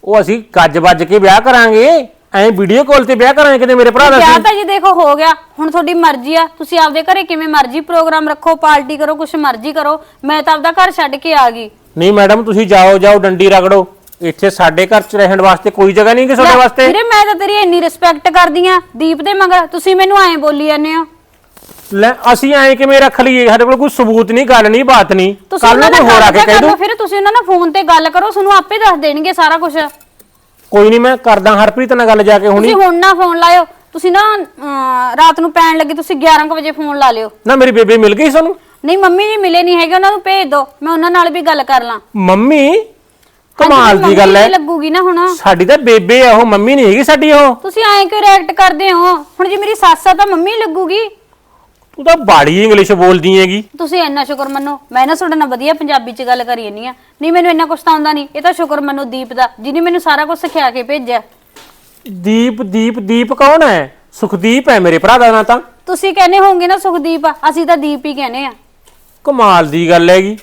ਉਹ ਅਸੀਂ ਗੱਜ ਵੱਜ ਕੇ ਵਿਆਹ ਕਰਾਂਗੇ ਐਂ ਵੀਡੀਓ ਕਾਲ ਤੇ ਵਿਆਹ ਕਰਾਂਗੇ ਕਿਤੇ ਮੇਰੇ ਭਰਾ ਦਾ ਵਿਆਹ ਅਸੀਂ। ਤਾਂ ਜੀ ਦੇਖੋ ਹੋ ਗਿਆ ਹੁਣ ਤੁਹਾਡੀ ਮਰਜ਼ੀ ਆ ਤੁਸੀਂ ਆਪਦੇ ਘਰੇ ਕਿਵੇਂ ਮਰਜ਼ੀ ਪ੍ਰੋਗਰਾਮ ਰੱਖੋ ਪਾਰਟੀ ਕਰੋ ਕੁਛ ਮਰਜ਼ੀ ਕਰੋ ਮੈਂ ਤਾਂ ਆਪਦਾ ਘਰ ਛੱਡ ਕੇ ਆ ਗਈ। ਨਹੀਂ ਮੈਡਮ ਤੁਸੀਂ ਜਾਓ ਜਾਓ ਡੰਡੀ ਰਗੜੋ। ਇੱਥੇ ਸਾਡੇ ਘਰ 'ਚ ਰਹਿਣ ਵਾਸਤੇ ਕੋਈ ਜਗ੍ਹਾ ਨਹੀਂ ਕਿ ਤੁਹਾਡੇ ਲੈ, ਵਾਸਤੇ। ਵੀਰੇ ਮੈਂ ਤਾਂ ਤੇਰੀ ਇੰਨੀ ਰਿਸਪੈਕਟ ਕਰਦੀ ਆ ਦੀਪ ਦੇ ਮਗਰ। ਤੁਸੀਂ ਮੈਨੂੰ ਐਂ ਬੋਲੀ ਜਾਂਦੇ ਹੋ। ਲੈ ਅਸੀਂ ਐਂ ਕਿਵੇਂ ਰੱਖ ਲਈਏ? ਸਾਡੇ ਕੋਲ ਕੋਈ ਸਬੂਤ ਨਹੀਂ ਗੱਲ ਨਹੀਂ ਬਾਤ ਨਹੀਂ। ਤੁਸੀਂ ਕੱਲ ਨੂੰ ਉਹਨਾਂ ਕੋਈ ਹੋਰ ਆ ਕੇ ਗੱਲ ਕਹਿ ਕਰ ਦੂ। ਫਿਰ ਤੁਸੀਂ ਉਹਨਾਂ ਨਾਲ ਫੋਨ ਤੇ ਗੱਲ ਕਰੋ ਤੁਹਾਨੂੰ ਆਪੇ ਦੱਸ ਦੇਣਗੇ ਸਾਰਾ ਕੁਝ ਤੁਸੀਂ ਕੋਈ ਨਹੀਂ ਮੈਂ ਕਰਦਾ ਹਰਪ੍ਰੀਤ ਨਾਲ ਗੱਲ ਜਾ ਕੇ ਹੁਣੀ। ਹੁਣ ਨਾ ਫੋਨ ਲਾਇਓ। ਤੁਸੀਂ ਨਾ ਰਾਤ ਨੂੰ ਪੈਣ ਲੱਗੇ ਤੁਸੀਂ 11 ਕੁ ਵਜੇ ਫੋਨ ਲਾ ਲਿਓ। ਨਾ ਮੇਰੀ ਬੇਬੇ ਮਿਲ ਗਈ ਸਾਨੂੰ? ਨਹੀਂ ਮੰਮੀ ਜੀ ਮਿਲੇ ਨਹੀਂ ਹੈਗੇ ਉਹਨਾਂ ਨੂੰ ਭੇਜ ਦਿਓ ਮੈਂ ਉਹਨਾਂ ਨਾਲ ਵੀ ਗੱਲ ਕਰ ਲਾਂ। ਮੰਮੀ? ਕਮਾਲ ਦੀ ਗੱਲ ਹੈ ਲੱਗੂਗੀ ਨਾ ਹੁਣ। ਸਾਡੀ ਤਾਂ ਬੇਬੇ ਆ ਉਹ ਮੰਮੀ ਨਹੀਂ ਹੈਗੀ ਸਾਡੀ ਉਹ। ਤੁਸੀਂ ਐਂ ਕਿਉਂ ਰਿਐਕਟ ਕਰਦੇ ਹੋ? ਹੁਣ ਜੇ ਮੇਰੀ ਸੱਸ ਆ ਤਾਂ ਮੰਮੀ ਲੱਗੂਗੀ। ਤੂੰ ਤਾਂ ਬਾੜੀ ਇੰਗਲਿਸ਼ ਬੋਲਦੀ ਹੈਗੀ। ਤੁਸੀਂ ਇੰਨਾ ਸ਼ੁਕਰ ਮੰਨੋ। ਮੈਂ ਨਾ ਤੁਹਾਡੇ ਨਾਲ ਵਧੀਆ ਪੰਜਾਬੀ ਚ ਗੱਲ ਕਰੀ ਜਾਂਦੀ ਆ। ਨਹੀਂ ਮੈਨੂੰ ਇੰਨਾ ਕੁਛ ਤਾਂ ਆਉਂਦਾ ਨਹੀਂ। ਇਹ ਤਾਂ ਸ਼ੁਕਰ ਮੰਨੋ ਦੀਪ ਦਾ ਜਿਹਨੇ ਮੈਨੂੰ ਸਾਰਾ ਕੁਝ ਸਿਖਾ ਕੇ ਭੇਜਿਆ। ਦੀਪ ਦੀਪ ਦੀਪ ਕੌਣ ਹੈ ਸੁਖਦੀਪ ਹੈ ਮੇਰੇ ਭਰਾ ਦਾ ਨਾਂ ਤਾਂ। ਤੁਸੀਂ ਕਹਿੰਦੇ ਹੋਵੋਗੇ ਨਾ ਸੁਖਦੀਪ ਆ ਅਸੀਂ ਤਾਂ ਦੀਪ ਹੀ ਕਹਿੰਦੇ ਆ। ਕਮਾਲ ਦੀ ਗੱਲ ਹੈਗੀ।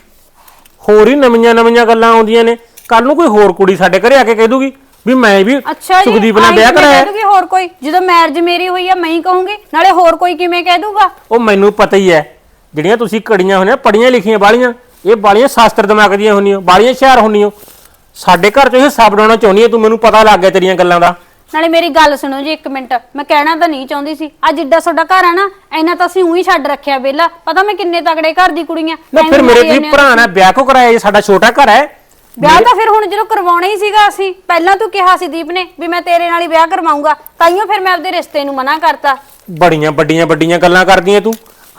ਹੋਰ ਹੀ ਨਵੀਆਂ ਨਵੀਆਂ ਗੱਲਾਂ ਆਉਂਦੀਆਂ ਨੇ। ਕੱਲ ਨੂੰ ਕੋਈ ਹੋਰ ਕੁੜੀ ਸਾਡੇ ਘਰੇ ਆ ਕੇ ਕਹਿ ਦੂਗੀ ਵੀ ਮੈਂ ਵੀ ਅੱਛਾ ਜੀ ਸੁਖਦੀਪ ਨਾਲ ਵਿਆਹ ਕਰਾਇਆ। ਕਹਿ ਦੂਗੀ ਹੋਰ ਕੋਈ? ਜਦੋਂ ਮੈਰਿਜ ਮੇਰੀ ਹੋਈ ਆ ਮੈਂ ਹੀ ਕਹੂੰਗੀ। ਨਾਲੇ ਹੋਰ ਕੋਈ ਕਿਵੇਂ ਕਹਿ ਦੂਗਾ? ਉਹ ਮੈਨੂੰ ਪਤਾ ਹੀ ਹੈ ਜਿਹੜੀਆਂ ਤੁਸੀਂ ਕੜੀਆਂ ਹੋਈਆਂ ਪੜੀਆਂ ਲਿਖੀਆਂ ਬਾਲੀਆਂ ਇਹ ਬਾਲੀਆਂ ਸ਼ਾਸਤਰ ਦਿਮਾਗ ਦੀਆਂ ਹੁੰਦੀਆਂ ਬਾਲੀਆਂ ਹੁਸ਼ਿਆਰ ਹੁੰਦੀਆਂ। ਸਾਡੇ ਘਰ ਚੋਂ ਹਿੱਸਾ ਬਣਾਉਣਾ ਚਾਹੁੰਦੀ ਹੈ ਤੂੰ ਮੈਨੂੰ ਪਤਾ ਲੱਗ ਗਿਆ ਤੇਰੀਆਂ ਗੱਲਾਂ ਦਾ। ਨਾਲੇ ਮੇਰੀ ਗੱਲ ਸੁਣੋ ਜੀ ਇੱਕ ਮਿੰਟ ਮੈਂ ਕਹਿਣਾ ਤਾਂ ਨਹੀਂ ਚਾਹੁੰਦੀ ਸੀ। ਅੱਜ ਜਿੱਡਾ ਤੁਹਾਡਾ ਘਰ ਆ ਨਾ ਇੰਨਾ ਤਾਂ ਅਸੀਂ ਉਹੀ ਛੱਡ ਰੱਖਿਆ ਵਿਹਲਾ। ਪਤਾ ਮੈਂ ਕਿੰਨੇ ਤਗੜੇ ਘਰ ਦੀ ਕੁੜੀਆਂ ਨਾ ਫਿਰ ਮੇਰੇ ਆ। ਭਰਾ ਨੇ ਵਿਆਹ ਕੋ ਕਰਾਇਆ? ਜੀ ਸਾਡਾ ਛੋਟਾ ਘਰ ਹੈ। ਵਿਆਹ ਤਾਂ ਫਿਰ ਹੁਣ ਜਦੋਂ ਕਰਵਾਉਣਾ ਹੀ ਸੀਗਾ ਅਸੀਂ ਪਹਿਲਾਂ ਤੂੰ ਕਿਹਾ ਸੀ ਦੀਪ ਨੇ ਵੀ ਮੈਂ ਤੇਰੇ ਨਾਲ ਹੀ ਵਿਆਹ ਕਰਵਾਉਂਗਾ ਤਾਈਓ ਫਿਰ ਮੈਂ ਆਪਦੇ ਰਿਸ਼ਤੇ ਨੂੰ ਮਨਾ ਕਰਤਾ। ਬੜੀਆਂ ਵੱਡੀਆਂ ਵੱਡੀਆਂ ਗੱਲਾਂ ਕਰਦੀਆਂ ਤੂੰ।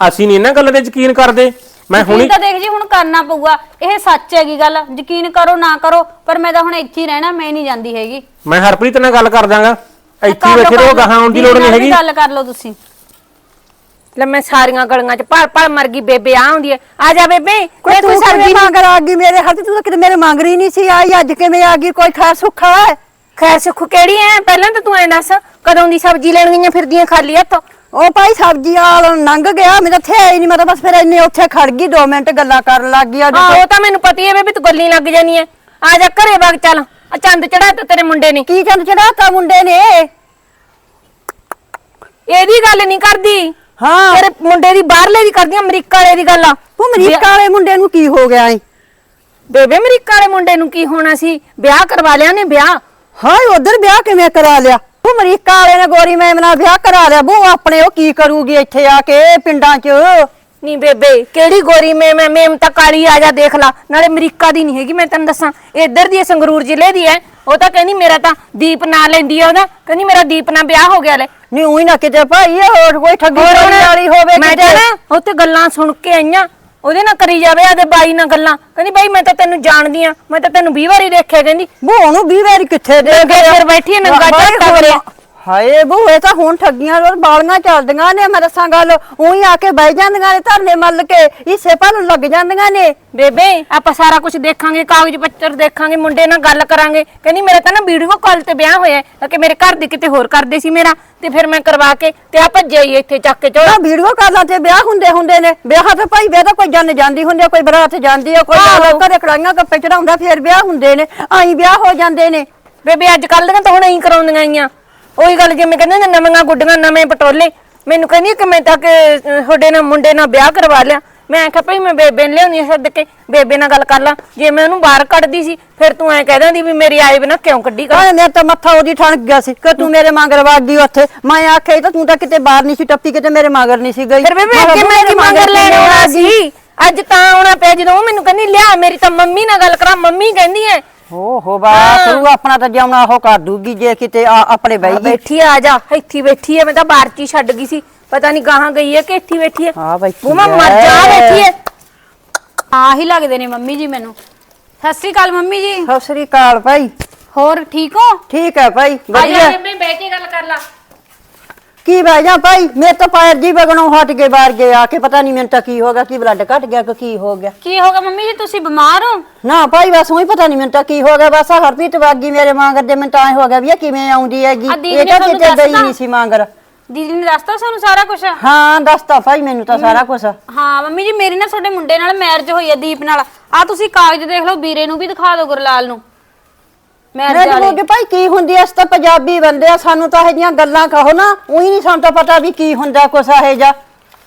ਅਸੀਂ ਨਹੀਂ ਇਹਨਾਂ ਗੱਲਾਂ ਤੇ ਯਕੀਨ ਕਰਦੇ। ਮੈਂ ਹੁਣੀ ਤਾਂ ਦੇਖ ਜੀ ਹੁਣ ਕਰਨਾ ਪਊਗਾ। ਇਹ ਸੱਚ ਹੈਗੀ ਗੱਲ ਯਕੀਨ ਕਰੋ ਨਾ ਕਰੋ ਪਰ ਮੈਂ ਤਾਂ ਹੁਣ ਇੱਥੇ ਹੀ ਰਹਿਣਾ ਮੈਂ ਨਹੀਂ ਜਾਂਦੀ ਹੈਗੀ। ਮੈਂ ਹਰਪ੍ਰੀਤ ਨਾਲ ਗੱਲ ਕਰ ਦਾਂਗਾ ਇੱਥੇ ਬੈਠੇ ਰਹੋ। ਗਾਹਾਂ ਆਉਣ ਦੀ ਲੋੜ ਨਹੀਂ ਹੈਗੀ। ਗੱਲ ਕਰ ਲਓ ਤੁਸੀਂ। ਲੈ ਮੈਂ ਸਾਰੀਆਂ ਗਲੀਆਂ ਚ ਭਲ ਭਲ ਮਰ ਗਈ ਬੇਬੇ ਆ ਹੁੰਦੀ ਐ ਆ ਜਾ ਬੇਬੇ ਕੋਈ ਕੋਈ ਤੂੰ ਕਿਵੇਂ ਸਬਜ਼ੀ ਮੰਗ ਆ ਗਈ ਮੇਰੇ ਹੱਥ ਤੂੰ ਤਾਂ ਕਿਤੇ ਮੇਰੇ ਮੰਗ ਰਹੀ ਨਹੀਂ ਸੀ ਆਈ। ਅੱਜ ਕਿਵੇਂ ਆ ਗਈ? ਕੋਈ ਖੈਰ ਸੁੱਖਾ ਹੈ ਖੈਰ ਸੁੱਖ ਕਿਹੜੀ ਐ? ਪਹਿਲਾਂ ਤਾਂ ਤੂੰ ਐਂ ਦੱਸ ਕਦੋਂ ਦੀ ਸਬਜ਼ੀ ਲੈਣ ਗਈਆਂ ਫਿਰਦੀਆਂ ਖਾਲੀ ਹੱਥ? ਉਹ ਭਾਈ ਸਬਜ਼ੀ ਵਾਲ ਲੰਘ ਗਿਆ। ਮੈਂ ਤਾਂ ਇੱਥੇ ਆਈ ਨਹੀਂ। ਮੈਂ ਤਾਂ ਬਸ ਫਿਰ ਇੰਨੇ ਉੱਥੇ ਖੜ ਗਈ। 2 ਮਿੰਟ ਗੱਲਾਂ ਕਰਨ ਲੱਗ ਗਈ ਹਾਂ ਕੋਲ। ਉਹ ਤਾਂ ਮੈਨੂੰ ਪਤੀ ਐ ਬੇਬੇ ਤੂੰ ਗੱਲੀ ਲੱਗ ਜਾਨੀ ਐ। ਆ ਜਾ ਘਰੇ ਵਗ ਚੱਲ। ਆ ਚੰਦ ਚੜਾ ਤਾ ਤੇਰੇ ਮੁੰਡੇ ਨੇ। ਕੀ ਚੰਦ ਚੜਾਤਾ ਮੁੰਡੇ ਨੇ? ਇਹਦੀ ਗੱਲ ਨਹੀਂ ਕਰਦੀ। ਹਾਂ। ਤੇਰੇ ਮੁੰਡੇ ਦੀ ਬਾਹਰਲੇ ਦੀ ਕਰਦੀ ਅਮਰੀਕਾ ਵਾਲੇ ਦੀ ਗੱਲ। ਆ ਉਹ ਅਮਰੀਕਾ ਵਾਲੇ ਮੁੰਡੇ ਨੂੰ ਕੀ ਹੋ ਗਿਆ ਈ ਬੇਬੇ ਅਮਰੀਕਾ ਵਾਲੇ ਮੁੰਡੇ ਨੂੰ ਕੀ ਹੋਣਾ ਸੀ? ਵਿਆਹ ਕਰਵਾ ਲਿਆ ਨੇ ਵਿਆਹ? ਹਾਏ ਉਧਰ ਵਿਆਹ ਕਿਵੇਂ ਕਰਾ ਲਿਆ? ਉਹ ਅਮਰੀਕਾ ਵਾਲੇ ਨੇ ਗੋਰੀ ਮੈਮ ਨਾਲ ਵਿਆਹ ਕਰਾ ਲਿਆ। ਉਹ ਆਪਣੇ ਉਹ ਕੀ ਕਰੂਗੀ ਇੱਥੇ ਆ ਕੇ ਪਿੰਡਾਂ 'ਚ? ਨਹੀਂ ਬੇਬੇ ਕਿਹੜੀ ਗੋਰੀ ਮੈਂ ਮੈਂ ਮੇਮ ਤਾਂ ਕਾਲੀ ਆ ਜਾ ਦੇਖ ਲਾ। ਨਾਲੇ ਅਮਰੀਕਾ ਦੀ ਨਹੀਂ ਹੈਗੀ ਮੈਂ ਤੈਨੂੰ ਦੱਸਾਂ। ਇੱਧਰ ਦੀ ਹੈ, ਸੰਗਰੂਰ ਜ਼ਿਲ੍ਹੇ ਦੀ ਹੈ। ਉਹ ਤਾਂ ਕਹਿੰਦੀ ਮੇਰਾ ਤਾਂ ਦੀਪ ਨਾਂ ਲੈਂਦੀ ਆ ਉਹਦਾ। ਕਹਿੰਦੀ ਮੇਰਾ ਦੀਪ ਨਾਲ ਵਿਆਹ ਹੋ ਗਿਆ ਲੈ। ਨਹੀਂ ਉਹੀ ਨਾ ਕਿਤੇ ਭਾਈ ਇਹ ਹੋਰ ਕੋਈ ਠੱਗੀ ਹੋਰ ਕਰਨ ਵਾਲੀ ਹੋਵੇ ਮੈਂ ਤਾਂ ਨਾ ਉੱਥੇ ਗੱਲਾਂ ਸੁਣ ਕੇ ਆਈਆਂ। ਉਹਦੇ ਨਾਲ ਕਰੀ ਜਾਵੇ ਆਦੇ ਬਾਈ ਨਾਲ ਗੱਲਾਂ। ਕਹਿੰਦੀ ਬਾਈ ਮੈਂ ਤਾਂ ਤੈਨੂੰ ਜਾਣਦੀ ਆ ਮੈਂ ਤਾਂ ਤੈਨੂੰ 20 ਵਾਰੀ ਦੇਖਿਆ। ਕਹਿੰਦੀ ਬੂ ਨੂੰ 20 ਵਾਰੀ ਕਿੱਥੇ ਦੇ ਫਿਰ ਬੈਠੀ ਨੰਗਾ ਝੱਟਾ ਕਰਿਆ। ਹਾਏ ਬੂ ਇਹ ਤਾਂ ਹੁਣ ਠੱਗੀਆਂ ਰੋਜ਼ ਬਾਲੀਆਂ ਚੱਲਦੀਆਂ ਨੇ ਮੈਂ ਦੱਸਾਂ ਗੱਲ ਉਹੀ ਆ ਕੇ ਬਹਿ ਜਾਂਦੀਆਂ ਨੇ ਧਰਨੇ ਮੱਲ ਕੇ ਹਿੱਸੇ ਭਰਨ ਲੱਗ ਜਾਂਦੀਆਂ ਨੇ। ਬੇਬੇ ਆਪਾਂ ਸਾਰਾ ਕੁਝ ਦੇਖਾਂਗੇ ਕਾਗਜ਼ ਪੱਤਰ ਦੇਖਾਂਗੇ ਮੁੰਡੇ ਨਾਲ ਗੱਲ ਕਰਾਂਗੇ। ਕਹਿੰਦੀ ਮੇਰਾ ਤਾਂ ਨਾ ਵੀਡੀਓ ਕਾਲ ਤੇ ਵਿਆਹ ਹੋਇਆ ਹੈ ਕਿ ਮੇਰੇ ਘਰ ਦੇ ਕਿਤੇ ਹੋਰ ਕਰਦੇ ਸੀ ਮੇਰਾ ਤੇ ਫਿਰ ਮੈਂ ਕਰਵਾ ਕੇ ਤੇ ਆ ਭੱਜਿਆ ਹੀ ਇੱਥੇ ਚੱਕ ਕੇ ਚੋਲਾ। ਵੀਡੀਓ ਕਾਲਾਂ ਤੇ ਵਿਆਹ ਹੁੰਦੇ ਹੁੰਦੇ ਨੇ ਵਿਆਹ ਤੇ ਭਾਈ ਵਿਆਹ ਤਾਂ ਕੋਈ ਜਨ ਜਾਂਦੀ ਹੁੰਦੀ ਆ, ਕੋਈ ਬਰਾਤ ਜਾਂਦੀ ਆ ਕੋਈ ਆਹੋ। ਘਰੇ ਕੜਾਈਆਂ ਕੱਪੇ ਚੜਾਉਂਦਾ ਫਿਰ ਵਿਆਹ ਹੁੰਦੇ ਨੇ ਆਈ ਵਿਆਹ ਹੋ ਜਾਂਦੇ ਨੇ। ਬੇਬੇ ਅੱਜ ਕੱਲ ਦੀਆਂ ਤਾਂ ਹੁਣ ਐਂ ਕਰਾਉਂਦੀਆਂ ਆਈਆਂ। ਉਹੀ ਗੱਲ ਜਿਵੇਂ ਕਹਿੰਦੇ ਨੇ ਨਵੀਆਂ ਗੁੱਡੀਆਂ ਨਵੇਂ ਪਟੋਲੇ। ਮੈਨੂੰ ਕਹਿੰਦੀ ਕਿ ਮੈਂ ਤਾਂ ਕਿ ਤੁਹਾਡੇ ਨਾਲ ਮੁੰਡੇ ਨਾਲ ਵਿਆਹ ਕਰਵਾ ਲਿਆ। ਮੈਂ ਆਖਿਆ ਭਈ ਮੈਂ ਬੇਬੇ ਨੂੰ ਲਿਆਉਣੀ ਸੱਦ ਕੇ। ਬੇਬੇ ਨਾਲ ਗੱਲ ਕਰ ਲਾਂ। ਜੇ ਮੈਂ ਉਹਨੂੰ ਬਾਹਰ ਕੱਢਦੀ ਸੀ ਫਿਰ ਤੂੰ ਐਂ ਕਹਿ ਦਿੰਦੀ ਵੀ ਮੇਰੀ ਆਏ ਬਿਨਾ ਕਿਉਂ ਕੱਢੀ ਕਰ ਮੇਰੇ ਤਾਂ ਮੱਥਾ ਉਹਦੀ ਠਣਕ ਗਿਆ ਸੀ ਕਿ ਤੂੰ ਮੇਰੇ ਮਗਰ ਵਗ ਗਈ ਉੱਥੇ। ਮੈਂ ਆਖਿਆ ਤਾਂ ਤੂੰ ਤਾਂ ਕਿਤੇ ਬਾਹਰ ਨਹੀਂ ਸੀ ਟੱਪੀ ਕਿਤੇ ਮੇਰੇ ਮਗਰ ਨਹੀਂ ਸੀ ਗਈ। ਫਿਰ ਬੇਬੇ ਮੈਂ ਅੱਗੇ ਮੈਂ ਮੰਗਰ ਲੈਣ ਆਉਣਾ? ਸੀ? ਅੱਜ ਤਾਂ ਆਉਣਾ ਪਿਆ ਜਦੋਂ ਉਹ ਮੈਨੂੰ ਕਹਿੰਦੀ ਲਿਆ ਮੇਰੀ ਤਾਂ ਮੰਮੀ ਨਾਲ ਗੱਲ ਕਰਾਂ ਮੰਮੀ ਕਹਿੰਦੀ ਐ ਓ ਹੋ। ਬਾਤ ਤੂੰ ਆਪਣਾ ਤਾਂ ਜਿਉਣਾ ਉਹ ਕਰ ਦੂਗੀ ਜੇ ਕਿਤੇ ਆ ਆਪਣੇ ਬਈ ਗਈ। ਬੈਠੀ ਆ ਜਾ ਇੱਥੇ ਹੀ ਬੈਠੀ ਐ ਮੈਂ ਤਾਂ ਬਾਹਰ ਚ ਹੀ ਛੱਡ ਗਈ ਸੀ। ਪਤਾ ਨਹੀਂ ਗਾਹਾਂ ਗਈ ਐ ਕਿ ਇੱਥੇ ਹੀ ਬੈਠੀ ਐ ਹਾਂ ਬੈਠੀ ਉਹ ਮੈਂ ਮਰ ਐ। ਜਾ ਬੈਠੀ ਐ ਆ ਹੀ ਲੱਗਦੇ ਨੇ ਮੰਮੀ ਜੀ ਮੈਨੂੰ। ਸਤਿ ਸ੍ਰੀ ਅਕਾਲ ਮੰਮੀ ਜੀ। ਸਤਿ ਸ੍ਰੀ ਅਕਾਲ ਭਾਈ। ਹੋਰ ਠੀਕ ਹੋ? ਠੀਕ ਹੈ ਭਾਈ ਆ ਜਾ ਵਧੀਆ। ਬੇਬੇ ਬਹਿ ਕੇ ਗੱਲ ਕਰ ਲਾ। ਕੀ ਬਹਿ ਜਾ ਭਾਈ? ਮੇਰੇ ਤਾਂ ਪੈਰ ਜੀ ਬਗਣੋਂ ਹਟ ਕੇ ਬਾਹਰ ਗਏ ਆ ਕੇ ਪਤਾ ਨਹੀਂ ਮੈਨੂੰ ਤਾਂ ਕੀ ਹੋ ਗਿਆ ਕੀ ਬਲੱਡ ਘਟ ਗਿਆ ਕਿ ਕੀ ਹੋ ਗਿਆ। ਕੀ ਹੋਗਾ ਮੰਮੀ ਜੀ ਤੁਸੀਂ ਬਿਮਾਰ ਹੋ? ਨਾ ਭਾਈ ਬਸ ਉਹੀ ਪਤਾ ਨਹੀਂ ਮੈਨੂੰ ਤਾਂ ਕੀ ਹੋ ਗਿਆ ਬਸ ਆਹ ਹਰਪ੍ਰੀਤ ਵਾਗੀ ਮੇਰੇ ਮਾਂਗਰ ਦੇ ਮੈਨੂੰ ਤਾਂ ਐ ਹੋ ਗਿਆ ਵੀ ਇਹ ਕਿਵੇਂ ਆਉਂਦੀ ਹੈਗੀ। ਦੀਦੀ ਇਹ ਨੇ ਤਾਂ ਤੁਹਾਨੂੰ ਕਿਤੇ ਗਈ? ਨਹੀਂ ਸੀ ਮਾਂਗਰ ਦੀਦੀ ਨੇ ਦੱਸਤਾ ਸਾਨੂੰ ਸਾਰਾ ਕੁਝ ਹਾਂ ਦੱਸਤਾ ਭਾਈ ਮੈਨੂੰ ਤਾਂ ਸਾਰਾ ਕੁਝ ਹਾਂ ਮੰਮੀ ਜੀ ਮੇਰੀ ਨਾ ਤੁਹਾਡੇ ਮੁੰਡੇ ਨਾਲ ਮੈਰਿਜ ਹੋਈ ਹੈ ਦੀਪ ਨਾਲ। ਆ ਤੁਸੀਂ ਕਾਗਜ਼ ਦੇਖ ਲਓ ਵੀਰੇ ਨੂੰ ਵੀ ਦਿਖਾ ਦਿਓ ਗੁਰਲਾਲ ਨੂੰ। ਮੈਂ ਵਾਲੇ ਕਿ ਭਾਈ ਕੀ ਹੁੰਦੀ ਐ ਅਸ ਤਾਂ ਪੰਜਾਬੀ ਬੰਦੇ ਆ ਸਾਨੂੰ ਤਾਂ ਇਹ ਜੀਆਂ ਗੱਲਾਂ ਕਹੋ ਨਾ ਉਹੀ ਨਹੀਂ ਸਾਨੂੰ ਤਾਂ ਪਤਾ ਵੀ ਕੀ ਹੁੰਦਾ ਕੁਛ ਇਹ ਜਾ